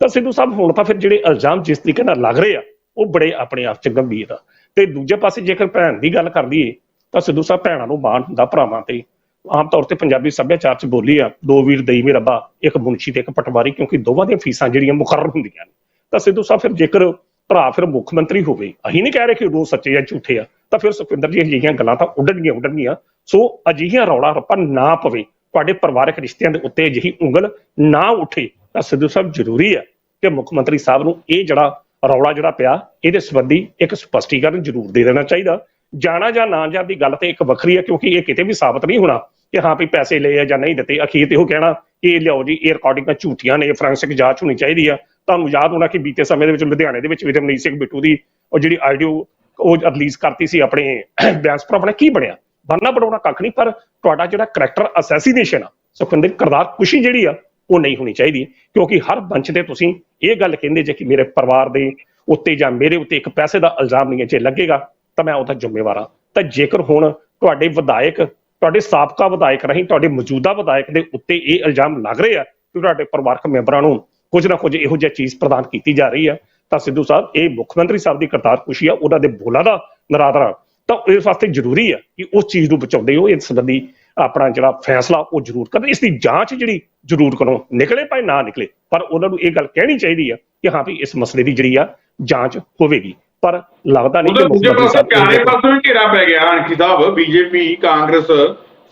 ਤਾਂ ਸਿੱਧੂ ਸਾਹਿਬ ਹੁਣ ਤਾਂ ਫਿਰ ਜਿਹੜੇ ਇਲਜ਼ਾਮ ਜਿਸ ਤਰੀਕੇ ਨਾਲ ਲੱਗ ਰਹੇ ਆ, ਉਹ ਬੜੇ ਆਪਣੇ ਆਪ ਚ ਗੰਭੀਰ ਆ। ਤੇ ਦੂਜੇ ਪਾਸੇ ਜੇਕਰ ਭੈਣ ਦੀ ਗੱਲ ਕਰ ਲਈਏ, ਤਾਂ ਸਿੱਧੂ ਸਾਹਿਬ ਭੈਣਾਂ ਨੂੰ ਮਾਣ ਹੁੰਦਾ ਭਰਾਵਾਂ ਤੇ। ਆਮ ਤੌਰ ਤੇ ਪੰਜਾਬੀ ਸੱਭਿਆਚਾਰ ਚ ਬੋਲੀ ਆ, ਦੋ ਵੀਰ ਦਈ ਮੇ ਰੱਬਾ, ਇੱਕ ਮੁਨਸ਼ੀ ਤੇ ਇੱਕ ਪਟਵਾਰੀ, ਕਿਉਂਕਿ ਦੋਵਾਂ ਦੀਆਂ ਫੀਸਾਂ ਜਿਹੜੀਆਂ ਮੁਕਰਰ ਹੁੰਦੀਆਂ ਨੇ। ਤਾਂ ਸਿੱਧੂ ਸਾਹਿਬ ਫਿਰ ਜੇਕਰ ਭਰਾ ਫਿਰ ਮੁੱਖ ਮੰਤਰੀ ਹੋਵੇ, ਅਸੀਂ ਨਹੀਂ ਕਹਿ ਰਹੇ ਕਿ ਉਹ ਸੱਚੇ ਜਾਂ ਝੂਠੇ ਆ, ਤਾਂ ਫਿਰ ਸੁਖਿੰਦਰ ਜੀ ਅਜਿਹੀਆਂ ਗੱਲਾਂ ਤਾਂ ਉੱਡਣਗੀਆਂ ਉੱਡਣਗੀਆਂ। ਸੋ ਅਜਿਹੀਆਂ ਰੌਲਾ ਰੱਪਾ ਨਾ ਪਵੇ, ਤੁਹਾਡੇ ਪਰਿਵਾਰਕ ਰਿਸ਼ਤਿਆਂ ਦੇ ਉੱਤੇ ਅਜਿਹੀ ਉਂਗਲ ਨਾ ਉੱਠੇ, ਤਾਂ ਸਿੱਧੂ ਸਾਹਿਬ ਜ਼ਰੂਰੀ ਹੈ ਕਿ ਮੁੱਖ ਮੰਤਰੀ ਸਾਹਿਬ ਨੂੰ ਇਹ ਜਿਹੜਾ ਰੌਲਾ ਜਿਹੜਾ ਪਿਆ, ਇਹਦੇ ਸੰਬੰਧੀ ਇੱਕ ਸਪਸ਼ਟੀਕਰਨ ਜ਼ਰੂਰ ਦੇ ਦੇਣਾ ਚਾਹੀਦਾ। ਜਾਣਾ ਜਾਂ ਨਾ ਜਾਣ ਦੀ ਗੱਲ ਤੇ ਇੱਕ ਵੱਖਰੀ ਹੈ ਕਿਉਂਕਿ ਇਹ ਕਿਤੇ ਵੀ ਸਾਬਤ ਨਹੀਂ ਹੋਣਾ ਕਿ ਹਾਂ ਵੀ ਪੈਸੇ ਲਏ ਆ ਜਾਂ ਨਹੀਂ ਦਿੱਤੇ, ਅਖੀਰ ਤੇ ਉਹ ਕਹਿਣਾ ਇਹ ਲਿਆਓ ਜੀ, ਇਹ ਰਿਕਾਰਡਿੰਗਾਂ ਝੂਠੀਆਂ ਨੇ ਫੋਰੈਂਸਿਕ ਜਾਂਚ ਹੋਣੀ ਚਾਹੀਦੀ ਆ। ਤੁਹਾਨੂੰ ਯਾਦ ਹੋਣਾ ਕਿ ਬੀਤੇ ਸਮੇਂ ਦੇ ਵਿੱਚ ਲੁਧਿਆਣੇ ਦੇ ਵਿੱਚ ਵਿਦਮਨੀਤ ਸਿੰਘ ਬਿੱਟੂ ਦੀ ਉਹ ਜਿਹੜੀ ਆਡੀਓ ਉਹ ਰਿਲੀਜ਼ ਕਰਤੀ ਸੀ ਆਪਣੇ ਬਿਆਨਸ ਪਰ ਆਪਣਾ ਕੀ ਬਣਿਆ? ਬਣਨਾ ਬਣਾਉਣਾ ਕੱਖ ਨਹੀਂ, ਪਰ ਤੁਹਾਡਾ ਜਿਹੜਾ ਕਰੈਕਟਰ ਅਸੈਸੀਨੇਸ਼ਨ ਆ, ਸੁਖਵਿੰਦਰ ਕਰਦਾਰ ਖੁਸ਼ੀ ਜਿਹੜੀ ਆ, ਉਹ ਨਹੀਂ ਹੋਣੀ ਚਾਹੀਦੀ, ਕਿਉਂਕਿ ਹਰ ਬੰਚ ਤੇ ਤੁਸੀਂ ਇਹ ਗੱਲ ਕਹਿੰਦੇ ਜੇ ਕਿ ਮੇਰੇ ਪਰਿਵਾਰ ਦੇ ਉੱਤੇ ਜਾਂ ਮੇਰੇ ਉੱਤੇ ਇੱਕ ਪੈਸੇ ਦਾ ਇਲਜ਼ਾਮ ਨਹੀਂ ਹੈ, ਜੇ ਲੱਗੇਗਾ, ਤਾਂ ਮੈਂ ਉਹਦਾ ਜ਼ਿੰਮੇਵਾਰ ਹਾਂ। ਤਾਂ ਜੇਕਰ ਹੁਣ ਤੁਹਾਡੇ ਵਿਧਾਇਕ, ਤੁਹਾਡੇ ਸਾਬਕਾ ਵਿਧਾਇਕ ਰਹੀ, ਤੁਹਾਡੇ ਮੌਜੂਦਾ ਵਿਧਾਇਕ ਦੇ ਉੱਤੇ ਇਹ ਇਲਜ਼ਾਮ ਲੱਗ ਰਹੇ ਆ ਕਿ ਤੁਹਾਡੇ ਪਰਿਵਾਰਕ ਮੈਂਬਰਾਂ ਨੂੰ ਕੁਝ ਨਾ ਕੁਝ ਇਹੋ ਜਿਹੀ ਚੀਜ਼ ਪ੍ਰਦਾਨ ਕੀਤੀ ਜਾ ਰਹੀ ਆ। ਤਾਂ ਸਿੱਧੂ ਸਾਹਿਬ ਇਹ ਮੁੱਖ ਮੰਤਰੀ ਸਾਹਿਬ ਦੀ ਕਰਤਾਰ ਖੁਸ਼ੀ ਆ ਉਹਨਾਂ ਦੇ ਬੋਲਾਂ ਦਾ ਨਰਾਦਰਾ ਤਾਂ ਇਸ ਵਾਸਤੇ ਜ਼ਰੂਰੀ ਆ ਕਿ ਉਸ ਚੀਜ਼ ਨੂੰ ਬਚਾਉਂਦੇ ਹੋ ਇਸ ਸੰਬੰਧੀ ਆਪਣਾ ਜਿਹੜਾ ਫੈਸਲਾ ਉਹ ਜ਼ਰੂਰ ਕਰਨ। ਇਸ ਦੀ ਜਾਂਚ ਜਿਹੜੀ ਜ਼ਰੂਰ ਕਰੋ ਨਿਕਲੇ ਭਾਵੇਂ ਨਾ ਨਿਕਲੇ ਪਰ ਉਹਨਾਂ ਨੂੰ ਇਹ ਗੱਲ ਕਹਿਣੀ ਚਾਹੀਦੀ ਆ ਕਿ ਹਾਂ ਵੀ ਇਸ ਮਸਲੇ ਦੀ ਜਿਹੜੀ ਆ ਜਾਂਚ ਹੋਵੇਗੀ। ਪਰ ਲੱਗਦਾ ਨਹੀਂ ਉਧਰ ਮੁੱਖ ਪਾਸੇ ਪਿਆਰੇ ਪਾਸੋਂ ਵੀ ਘੇਰਾ ਪੈ ਗਿਆ ਅਣਖੀ ਸਾਹਿਬ ਬੀਜੇਪੀ ਕਾਂਗਰਸ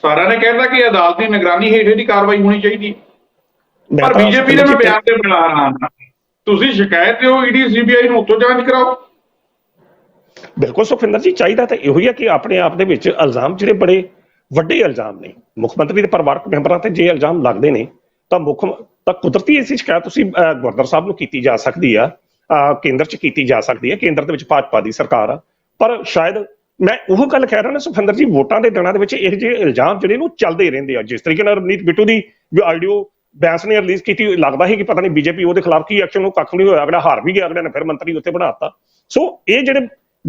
ਸਾਰਿਆਂ ਨੇ ਕਹਿੰਦਾ ਕਿ ਅਦਾਲਤੀ ਨਿਗਰਾਨੀ ਹੇਠ ਦੀ ਕਾਰਵਾਈ ਹੋਣੀ ਚਾਹੀਦੀ। ਮੈਂ ਪਰ ਬੀਜੇਪੀ ਦੇ ਮੈਂ ਬਿਆਨ ਤੇ ਬਣਾ ਰਹਾ ਹਾਂ। ਤੁਸੀਂ ਸ਼ਿਕਾਇਤ ਦਿਓ ਈਡੀ ਸੀਬੀਆਈ ਨੂੰ ਉੱਥੋਂ ਜਾਂਚ ਕਰਾਓ। ਬਿਲਕੁਲ ਸੁਖਵਿੰਦਰ ਜੀ ਚਾਹੀਦਾ ਤਾਂ ਇਹੋ ਹੀ ਹੈ ਕਿ ਆਪਣੇ ਆਪ ਦੇ ਵਿੱਚ ਇਲਜ਼ਾਮ ਜਿਹੜੇ ਬੜੇ ਵੱਡੇ ਇਲਜ਼ਾਮ ਨੇ। ਮੁੱਖ ਮੰਤਰੀ ਦੇ ਪਰਿਵਾਰਕ ਮੈਂਬਰਾਂ ਤੇ ਜੇ ਇਲਜ਼ਾਮ ਲੱਗਦੇ ਨੇ ਤਾਂ ਮੁੱਖ ਤਾਂ ਕੁਦਰਤੀ ਇਸ ਸ਼ਿਕਾਇਤ ਤੁਸੀਂ ਗੁਰਦਰ ਸਾਹਿਬ ਨੂੰ ਕੀਤੀ ਜਾ ਸਕਦੀ ਆ। ਕੇਂਦਰ 'ਚ ਕੀਤੀ ਜਾ ਸਕਦੀ ਹੈ ਕੇਂਦਰ ਦੇ ਵਿੱਚ ਭਾਜਪਾ ਦੀ ਸਰਕਾਰ ਆ। ਪਰ ਸ਼ਾਇਦ ਮੈਂ ਉਹ ਗੱਲ ਕਹਿ ਰਿਹਾ ਨਾ ਸੁਖਵਿੰਦਰ ਜੀ ਵੋਟਾਂ ਦੇ ਦਿਨਾਂ ਦੇ ਵਿੱਚ ਇਹ ਜਿਹੇ ਇਲਜ਼ਾਮ ਜਿਹੜੇ ਨੂੰ ਚੱਲਦੇ ਰਹਿੰਦੇ ਆ। ਜਿਸ ਤਰੀਕੇ ਨਾਲ ਰਵਨੀਤ ਬਿੱਟੂ ਦੀ ਆਡੀਓ ਬੈਂਸ ਨੇ ਰਿਲੀਜ਼ ਕੀਤੀ, ਲੱਗਦਾ ਸੀ ਕਿ ਪਤਾ ਨਹੀਂ ਬੀਜੇਪੀ ਉਹਦੇ ਖਿਲਾਫ ਕੀ ਐਕਸ਼ਨ ਨੂੰ ਕੱਖ ਨਹੀਂ ਹੋਇਆ, ਅਗਲਾ ਹਾਰ ਵੀ ਗਿਆ, ਅਗਲੇ ਨੇ ਫਿਰ ਮੰਤਰੀ ਉੱਤੇ ਬਣਾਤਾ। ਸੋ ਇਹ ਜਿਹੜੇ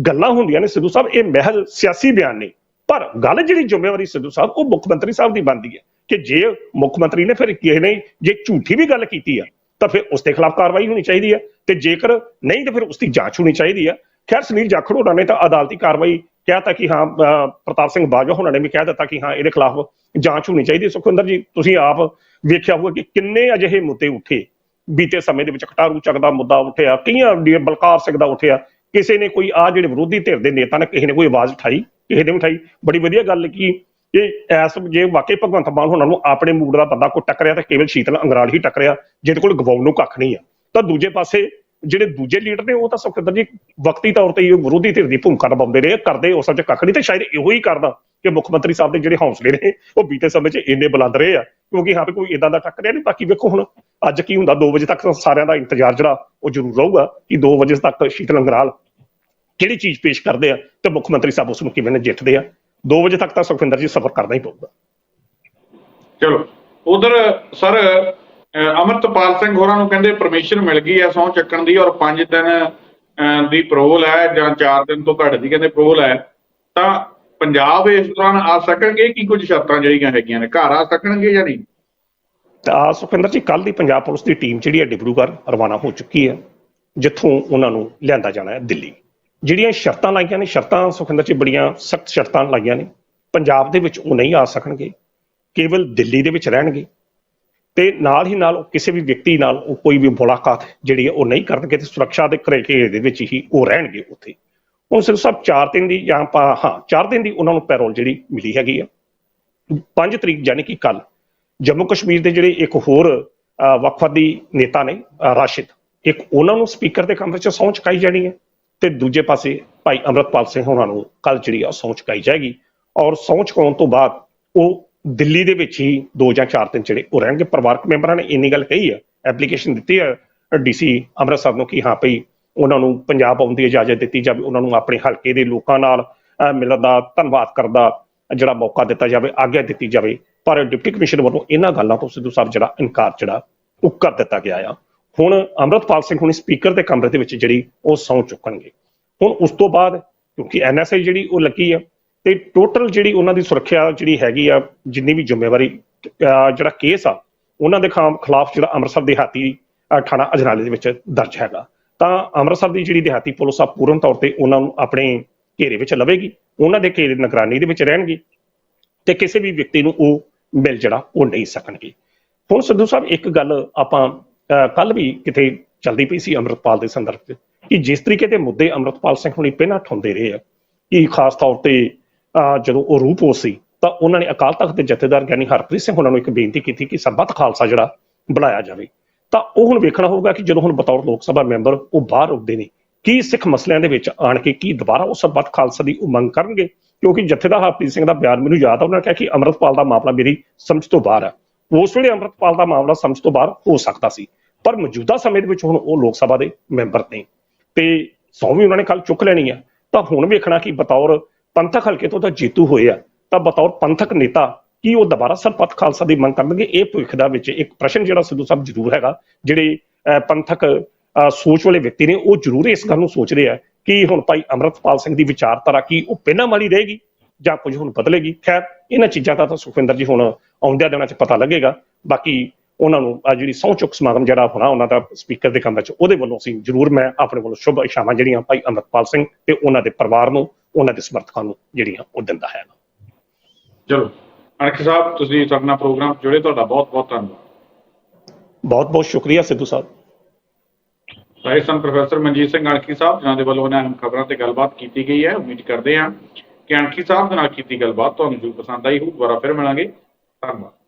ਗੱਲਾਂ ਹੁੰਦੀਆਂ ਨੇ ਸਿੱਧੂ ਸਾਹਿਬ, ਇਹ ਮਹਿਲ ਸਿਆਸੀ ਬਿਆਨ ਨੇ। ਪਰ ਗੱਲ ਜਿਹੜੀ ਜ਼ਿੰਮੇਵਾਰੀ ਸਿੱਧੂ ਸਾਹਿਬ, ਉਹ ਮੁੱਖ ਮੰਤਰੀ ਸਾਹਿਬ ਦੀ ਬਣਦੀ ਹੈ ਕਿ ਜੇ ਮੁੱਖ ਮੰਤਰੀ ਨੇ ਫਿਰ ਕਿਸੇ ਨੇ ਜੇ ਝੂਠੀ ਵੀ ਗੱਲ ਕੀਤੀ ਆ, ਤਾਂ ਫਿਰ ਉਸ ਦੇ ਖਿਲਾਫ ਕਾਰਵਾਈ ਹੋਣੀ ਚਾਹੀਦੀ ਹੈ। ਤੇ ਜੇਕਰ ਨਹੀਂ, ਤਾਂ ਫਿਰ ਉਸ ਦੀ ਜਾਂਚ ਹੋਣੀ ਚਾਹੀਦੀ ਹੈ। ਖੈਰ, ਸੁਨੀਲ ਜਾਖੜ ਉਹਨਾਂ ਨੇ ਤਾਂ ਅਦਾਲਤੀ ਕਾਰਵਾਈ ਕਹਿਤਾ ਕਿ ਹਾਂ ਅਹ, ਪ੍ਰਤਾਪ ਸਿੰਘ ਬਾਜਵਾ ਹੋਣਾ ਨੇ ਵੀ ਕਹਿ ਦਿੱਤਾ ਕਿ ਹਾਂ ਇਹਦੇ ਖਿਲਾਫ ਜਾਂਚ ਹੋਣੀ ਚਾਹੀਦੀ ਹੈ। ਸੁਖਵਿੰਦਰ ਜੀ ਤੁਸੀਂ ਆਪ ਵੇਖਿਆ ਹੋਊਗਾ ਕਿ ਕਿੰਨੇ ਅਜਿਹੇ ਮੁੱਦੇ ਉੱਠੇ। ਬੀਤੇ ਸਮੇਂ ਦੇ ਵਿੱਚ ਕਟਾਰੂ ਚੱਕ ਦਾ ਮੁੱਦਾ ਉੱਠਿਆ ਕਈਆਂ ਬਲਕਾਰ ਸਿੰਘ ਦਾ ਉੱਠਿਆ। ਕਿਸੇ ਨੇ ਕੋਈ ਆ ਜਿਹੜੇ ਵਿਰੋਧੀ ਧਿਰ ਦੇ ਨੇਤਾ ਨੇ ਕਿਸੇ ਨੇ ਕੋਈ ਆਵਾਜ਼ ਉਠਾਈ ਕਿਸੇ ਨੇ ਉਠਾਈ। ਬੜੀ ਵਧੀਆ ਗੱਲ ਕੀ ਇਹ ਐਸ ਜੇ ਵਾਕਈ ਭਗਵੰਤ ਮਾਨ ਹੋਣਾ ਨੂੰ ਆਪਣੇ ਮੂਡ ਦਾ ਬੰਦਾ ਕੋਈ ਟੱਕਰਿਆ ਤਾਂ ਕੇਵਲ ਸ਼ੀਤਲ ਅੰਗਰਾਲ ਹੀ ਟੱਕਰਿਆ ਜਿਹਦੇ ਕੋਲ ਗਵਾਉਣ ਨੂੰ ਕੱਖ ਨਹੀਂ ਆ। ਤਾਂ ਦੂਜੇ ਪਾਸੇ ਜਿਹੜੇ ਦੂਜੇ ਲੀਡਰ ਨੇ ਉਹ ਤਾਂ ਸੁਖਿੰਦਰ ਜੀ ਵਕਤੀ ਤੌਰ ਤੇ ਵਿਰੋਧੀ ਧਿਰ ਦੀ ਭੂਮਿਕਾ ਨਿਭਾਉਂਦੇ ਰਹੇ, ਕਰਦੇ ਉਸ ਵਿੱਚ ਕੱਖ ਨਹੀਂ ਤੇ ਸ਼ਾਇਦ ਇਹੋ ਹੀ ਕਰਦਾ ਕਿ ਮੁੱਖ ਮੰਤਰੀ ਸਾਹਿਬ ਦੇ ਜਿਹੜੇ ਹੌਸਲੇ ਨੇ, ਉਹ ਬੀਤੇ ਸਮੇਂ 'ਚ ਇੰਨੇ ਬੁਲੰਦ ਰਹੇ ਆ। ਕਿਉਂਕਿ ਹਾਂ ਕੋਈ ਇਦਾਂ ਦਾ ਟੱਕਰਿਆ ਨਹੀਂ, ਬਾਕੀ ਵੇਖੋ ਹੁਣ, ਅੱਜ ਕੀ ਹੁੰਦਾ 2 ਵਜੇ ਤੱਕ ਸਾਰਿਆਂ ਦਾ ਇੰਤਜ਼ਾਰ ਜਿਹੜਾ, ਉਹ ਜ਼ਰੂਰ ਰਹੂਗਾ ਕਿ 2 ਵਜੇ ਤੱਕ ਸ਼ੀਤਲ ਅੰਗਰਾਲ ਕਿਹੜੀ ਚੀਜ਼ ਪੇਸ਼ ਕਰਦੇ ਆ ਤੇ ਮੁੱਖ ਮੰਤਰੀ ਸਾਹਿਬ ਉਸ ਨੂੰ ਕਿਵੇਂ ਨਜਿੱਠਦੇ ਆ। 2 ਵਜੇ ਤੱਕ ਤਾਂ ਸੁਖਵਿੰਦਰ ਜੀ ਸਫ਼ਰ ਕਰਨਾ ਹੀ ਪਊਗਾ। ਚਲੋ, ਉਧਰ ਸਰ ਅਮਰਤਪਾਲ ਸਿੰਘ ਹੋਰਾਂ ਨੂੰ ਕਹਿੰਦੇ ਪਰਮਿਸ਼ਨ ਮਿਲ ਗਈ ਹੈ ਸਹੁੰ ਚੱਕਣ ਦੀ ਔਰ 5 ਦਿਨ ਦੀ ਪ੍ਰੋਲ ਹੈ ਜਾਂ 4 ਦਿਨ ਤੋਂ ਘੱਟ ਦੀ ਕਹਿੰਦੇ ਪ੍ਰੋਲ ਹੈ। ਤਾਂ ਪੰਜਾਬ ਇਸ ਦੌਰਾਨ ਆ ਸਕਣਗੇ ਕੀ ਕੁਝ ਸ਼ਰਤਾਂ ਜਿਹੜੀਆਂ ਹੈਗੀਆਂ ਨੇ? ਘਰ ਆ ਸਕਣਗੇ ਜਾਂ ਨਹੀਂ? ਤਾਂ ਸੁਖਵਿੰਦਰ ਜੀ ਕੱਲ ਦੀ ਪੰਜਾਬ ਪੁਲਿਸ ਦੀ ਟੀਮ ਜਿਹੜੀ ਹੈ ਡਿਬਰੂਗੜ੍ਹ ਰਵਾਨਾ ਹੋ ਚੁੱਕੀ ਹੈ, ਜਿੱਥੋਂ ਉਹਨਾਂ ਨੂੰ ਲਿਆਂਦਾ ਜਾਣਾ ਹੈ ਦਿੱਲੀ। ਜਿਹੜੀਆਂ ਸ਼ਰਤਾਂ ਲਾਈਆਂ ਨੇ, ਸ਼ਰਤਾਂ ਸੁਖਵਿੰਦਰ ਜੀ, ਬੜੀਆਂ ਸਖਤ ਸ਼ਰਤਾਂ ਲਾਈਆਂ ਨੇ। ਪੰਜਾਬ ਦੇ ਵਿੱਚ ਉਹ ਨਹੀਂ ਆ ਸਕਣਗੇ, ਕੇਵਲ ਦਿੱਲੀ ਦੇ ਵਿੱਚ ਰਹਿਣਗੇ। ਤੇ ਨਾਲ ਹੀ ਨਾਲ ਉਹ ਕਿਸੇ ਵੀ ਵਿਅਕਤੀ ਨਾਲ ਉਹ ਕੋਈ ਵੀ ਮੁਲਾਕਾਤ ਜਿਹੜੀ ਹੈ ਉਹ ਨਹੀਂ ਕਰਨਗੇ ਤੇ ਸੁਰੱਖਿਆ ਦੇ ਘਰੇ ਦੇ ਵਿੱਚ ਹੀ ਉਹ ਰਹਿਣਗੇ ਉੱਥੇ। ਹੁਣ ਸਿਰਫ ਸਭ 4 ਦਿਨ ਦੀ ਜਾਂ ਹਾਂ 4 ਦਿਨ ਦੀ ਉਹਨਾਂ ਨੂੰ ਪੈਰੋਲ ਜਿਹੜੀ ਮਿਲੀ ਹੈਗੀ ਆ। 5 ਤਰੀਕ ਯਾਨੀ ਕਿ ਕੱਲ ਜੰਮੂ ਕਸ਼ਮੀਰ ਦੇ ਜਿਹੜੇ ਇੱਕ ਹੋਰ ਅਹ, ਵੱਖਵਾਦੀ ਨੇਤਾ ਨੇ ਰਾਸ਼ਿਦ ਇੱਕ ਉਹਨਾਂ ਨੂੰ ਸਪੀਕਰ ਦੇ ਕਮਰੇ 'ਚ ਸਹੁੰ ਚੁਕਾਈ ਜਾਣੀ ਹੈ ਤੇ ਦੂਜੇ ਪਾਸੇ ਭਾਈ ਅਮਰਤਪਾਲ ਸਿੰਘ ਹੋਣਾ ਨੂੰ ਕੱਲ ਜਿਹੜੀ ਆ ਸਹੁੰ ਚੁਕਾਈ ਜਾਏਗੀ ਔਰ ਸਹੁੰ ਚੁਕਾਉਣ ਤੋਂ ਬਾਅਦ ਉਹ ਦਿੱਲੀ ਦੇ ਵਿੱਚ ਹੀ ਦੋ ਜਾਂ ਚਾਰ ਦਿਨ ਜਿਹੜੇ ਉਹ ਰਹਿਣਗੇ। ਪਰਿਵਾਰਕ ਮੈਂਬਰਾਂ ਨੇ ਇੰਨੀ ਗੱਲ ਕਹੀ ਹੈ ਐਪਲੀਕੇਸ਼ਨ ਦਿੱਤੀ ਹੈ ਡੀਸੀ ਅੰਮ੍ਰਿਤਸਰ ਨੂੰ ਕਿ ਹਾਂ ਭਈ ਉਹਨਾਂ ਨੂੰ ਪੰਜਾਬ ਆਉਣ ਦੀ ਇਜਾਜ਼ਤ ਦਿੱਤੀ ਜਾਵੇ, ਉਹਨਾਂ ਨੂੰ ਆਪਣੇ ਹਲਕੇ ਦੇ ਲੋਕਾਂ ਨਾਲ ਮਿਲਣ ਦਾ ਧੰਨਵਾਦ ਕਰਦਾ ਜਿਹੜਾ ਮੌਕਾ ਦਿੱਤਾ ਜਾਵੇ, ਆਗਿਆ ਦਿੱਤੀ ਜਾਵੇ। ਪਰ ਡਿਪਟੀ ਕਮਿਸ਼ਨਰ ਵੱਲੋਂ ਇਹਨਾਂ ਗੱਲਾਂ ਤੋਂ ਸਿੱਧੂ ਸਾਹਿਬ ਜਿਹੜਾ ਇਨਕਾਰ ਜਿਹੜਾ ਉਹ ਕਰ ਦਿੱਤਾ ਗਿਆ ਆ। ਹੁਣ ਅੰਮ੍ਰਿਤਪਾਲ ਸਿੰਘ ਹੁਣੀ ਸਪੀਕਰ ਦੇ ਕਮਰੇ ਦੇ ਵਿੱਚ ਜਿਹੜੀ ਉਹ ਸਹੁੰ ਚੁੱਕਣਗੇ। ਹੁਣ ਉਸ ਤੋਂ ਬਾਅਦ ਕਿਉਂਕਿ ਐਨਐਸਏ ਜਿਹੜੀ ਉਹ ਲੱਗੀ ਆ ਤੇ ਟੋਟਲ ਜਿਹੜੀ ਉਹਨਾਂ ਦੀ ਸੁਰੱਖਿਆ ਜਿਹੜੀ ਹੈਗੀ ਆ, ਜਿੰਨੀ ਵੀ ਜ਼ਿੰਮੇਵਾਰੀ ਜਿਹੜਾ ਕੇਸ ਆ, ਉਹਨਾਂ ਦੇ ਖਾਮ- ਖਿਲਾਫ ਜਿਹੜਾ ਅੰਮ੍ਰਿਤਸਰ ਦਿਹਾਤੀ ਥਾਣਾ ਅਜਨਾਲੇ ਦੇ ਵਿੱਚ ਦਰਜ ਹੈਗਾ। ਤਾਂ ਅੰਮ੍ਰਿਤਸਰ ਦੀ ਜਿਹੜੀ ਦਿਹਾਤੀ ਪੁਲਿਸ ਆ, ਪੂਰਨ ਤੌਰ ਤੇ ਉਹਨਾਂ ਨੂੰ ਆਪਣੇ ਘੇਰੇ ਵਿੱਚ ਲਵੇਗੀ। ਉਹਨਾਂ ਦੇ ਘੇਰੇ ਨਿਗਰਾਨੀ ਦੇ ਵਿੱਚ ਰਹਿਣਗੇ ਤੇ ਕਿਸੇ ਵੀ ਵਿਅਕਤੀ ਨੂੰ ਉਹ ਮਿਲ ਜਿਹੜਾ, ਉਹ ਨਹੀਂ ਸਕਣਗੇ। ਹੁਣ ਸਿੱਧੂ ਸਾਹਿਬ, ਇੱਕ ਗੱਲ ਆਪਾਂ ਕੱਲ ਵੀ ਕਿਤੇ ਚੱਲਦੀ ਪਈ ਸੀ ਅੰਮ੍ਰਿਤਪਾਲ ਦੇ ਸੰਦਰਭ 'ਚ ਕਿ ਜਿਸ ਤਰੀਕੇ ਦੇ ਮੁੱਦੇ ਅੰਮ੍ਰਿਤਪਾਲ ਸਿੰਘ ਹੁਣੀ ਪਹਿਲਾਂ ਠਾਉਂਦੇ ਰਹੇ ਆ, ਕਿ ਖਾਸ ਤੌਰ ਤੇ ਜਦੋਂ ਉਹ ਰੂਪੋ ਸੀ, ਤਾਂ ਉਹਨਾਂ ਨੇ ਅਕਾਲ ਤਖਤ ਦੇ ਜਥੇਦਾਰ ਗਿਆਨੀ ਹਰਪ੍ਰੀਤ ਸਿੰਘ ਉਹਨਾਂ ਨੂੰ ਇੱਕ ਬੇਨਤੀ ਕੀਤੀ ਕਿ ਸਰਬੱਤ ਖਾਲਸਾ ਜਿਹੜਾ ਬਣਾਇਆ ਜਾਵੇ। ਤਾਂ ਉਹ ਹੁਣ ਵੇਖਣਾ ਹੋਊਗਾ ਕਿ ਜਦੋਂ ਹੁਣ ਬਤੌਰ ਲੋਕ ਸਭਾ ਮੈਂਬਰ ਉਹ ਬਾਹਰ ਉੱਠਦੇ ਨੇ, ਕੀ ਸਿੱਖ ਮਸਲਿਆਂ ਦੇ ਵਿੱਚ ਆਣ ਕੇ ਕੀ ਦੁਬਾਰਾ ਉਹ ਸਰਬੱਤ ਖਾਲਸਾ ਦੀ ਉਹ ਮੰਗ ਕਰਨਗੇ? ਕਿਉਂਕਿ ਜਥੇਦਾਰ ਹਰਪ੍ਰੀਤ ਸਿੰਘ ਦਾ ਬਿਆਨ ਮੈਨੂੰ ਯਾਦ ਆ, ਉਹਨਾਂ ਨੇ ਕਿਹਾ ਕਿ ਅੰਮ੍ਰਿਤਪਾਲ ਦਾ ਮਾਮਲਾ ਮੇਰੀ ਸਮਝ ਤੋਂ ਬਾਹਰ ਆ। ਉਸ ਵੇਲੇ ਅੰਮ੍ਰਿਤਪਾਲ ਦਾ ਮਾਮਲਾ ਸਮਝ ਤੋਂ ਬਾਹਰ ਹੋ ਸਕਦਾ ਸੀ, ਪਰ ਮੌਜੂਦਾ ਸਮੇਂ ਦੇ ਵਿੱਚ ਹੁਣ ਉਹ ਲੋਕ ਸਭਾ ਦੇ ਮੈਂਬਰ ਨੇ। ਤੇ ਸੌ ਵੀ ਉਹਨਾਂ ਨੇ ਕੱਲ ਚੁੱਕ ਲੈਣੀ ਆ। ਤਾਂ ਹੁਣ ਵੇਖਣਾ ਕਿ ਬਤੌਰ ਪੰਥਕ ਹਲਕੇ ਤੋਂ ਤਾਂ ਜੇਤੂ ਹੋਏ ਆ ਤਾਂ ਬਤੌਰ ਪੰਥਕ ਨੇਤਾ ਕੀ ਉਹ ਦੁਬਾਰਾ ਸਰਬੱਤ ਖਾਲਸਾ ਦੀ ਮੰਗ ਕਰਨਗੇ? ਇਹ ਭਵਿੱਖ ਦਾ ਵਿੱਚ ਇੱਕ ਪ੍ਰਸ਼ਨ ਜਿਹੜਾ ਸਿੱਧੂ ਸਾਹਿਬ ਜ਼ਰੂਰ ਹੈਗਾ ਜਿਹੜੇ ਅਹ, ਪੰਥਕ ਅਹ, ਸੋਚ ਵਾਲੇ ਵਿਅਕਤੀ ਨੇ ਉਹ ਜ਼ਰੂਰ ਇਸ ਗੱਲ ਨੂੰ ਸੋਚ ਰਹੇ ਆ ਕਿ ਹੁਣ ਭਾਈ ਅੰਮ੍ਰਿਤਪਾਲ ਸਿੰਘ ਦੀ ਵਿਚਾਰਧਾਰਾ ਕੀ ਉਹ ਪਹਿਲਾਂ ਵਾਲੀ ਰਹੇਗੀ ਜਾਂ ਕੁਝ ਹੁਣ ਬਦਲੇਗੀ? ਖੈਰ ਇਹਨਾਂ ਚੀਜ਼ਾਂ ਦਾ ਤਾਂ ਸੁਖਵਿੰਦਰ ਜੀ ਹੁਣ ਆਉਂਦਿਆਂ ਦਿਨਾਂ 'ਚ ਪਤਾ ਲੱਗੇਗਾ। ਬਾਕੀ ਉਹਨਾਂ ਨੂੰ ਆ ਜਿਹੜੀ ਸਹੁੰ ਚੁੱਕ ਸਮਾਗਮ ਜਿਹੜਾ ਹੋਣਾ ਉਹਨਾਂ ਦਾ ਸਪੀਕਰ ਦੇ ਕਮਰੇ 'ਚ ਉਹਦੇ ਵੱਲੋਂ ਅਸੀਂ ਜ਼ਰੂਰ ਮੈਂ ਆਪਣੇ ਵੱਲੋਂ ਸ਼ੁਭ ਇਸ਼ਾਵਾਂ ਜਿਹੜੀਆਂ ਭਾਈ ਅੰਮ੍ਰਿਤਪਾਲ ਸਿੰਘ ਤੇ ਉਹਨਾਂ ਦੇ ਪਰਿਵਾਰ ਨੂੰ ਉਹਨਾਂ ਦੇ ਸਮਰਥਕਾਂ ਨੂੰ ਜਿਹੜੀਆਂ ਉਹ ਦਿੰਦਾ ਹੈ। ਚਲੋ ਅਣਖ ਸਾਹਿਬ ਤੁਸੀਂ ਸਾਡੇ ਨਾਲ ਪ੍ਰੋਗਰਾਮ ਜੁੜੇ ਤੁਹਾਡਾ ਬਹੁਤ ਬਹੁਤ ਧੰਨਵਾਦ। ਬਹੁਤ ਬਹੁਤ ਸ਼ੁਕਰੀਆ ਸਿੱਧੂ ਸਾਹਿਬ। ਸਾਹਿਬ ਸਨ ਪ੍ਰੋਫੈਸਰ ਮਨਜੀਤ ਸਿੰਘ ਅਣਖੀ ਸਾਹਿਬ ਜਿਨ੍ਹਾਂ ਦੇ ਵੱਲੋਂ ਇਹਨਾਂ ਖਬਰਾਂ ਤੇ ਗੱਲਬਾਤ ਕੀਤੀ ਗਈ ਹੈ ਉਮੀਦ ਕਰਦੇ ਹਾਂ ਕਿ ਅਣਖੀ ਸਾਹਿਬ ਦੇ ਨਾਲ ਕੀਤੀ ਗੱਲਬਾਤ ਤੁਹਾਨੂੰ ਜ਼ਰੂਰ ਪਸੰਦ ਆਈ ਹੋਊ। ਦੁਬਾਰਾ ਫਿਰ ਮਿਲਾਂਗੇ। ਧੰਨਵਾਦ।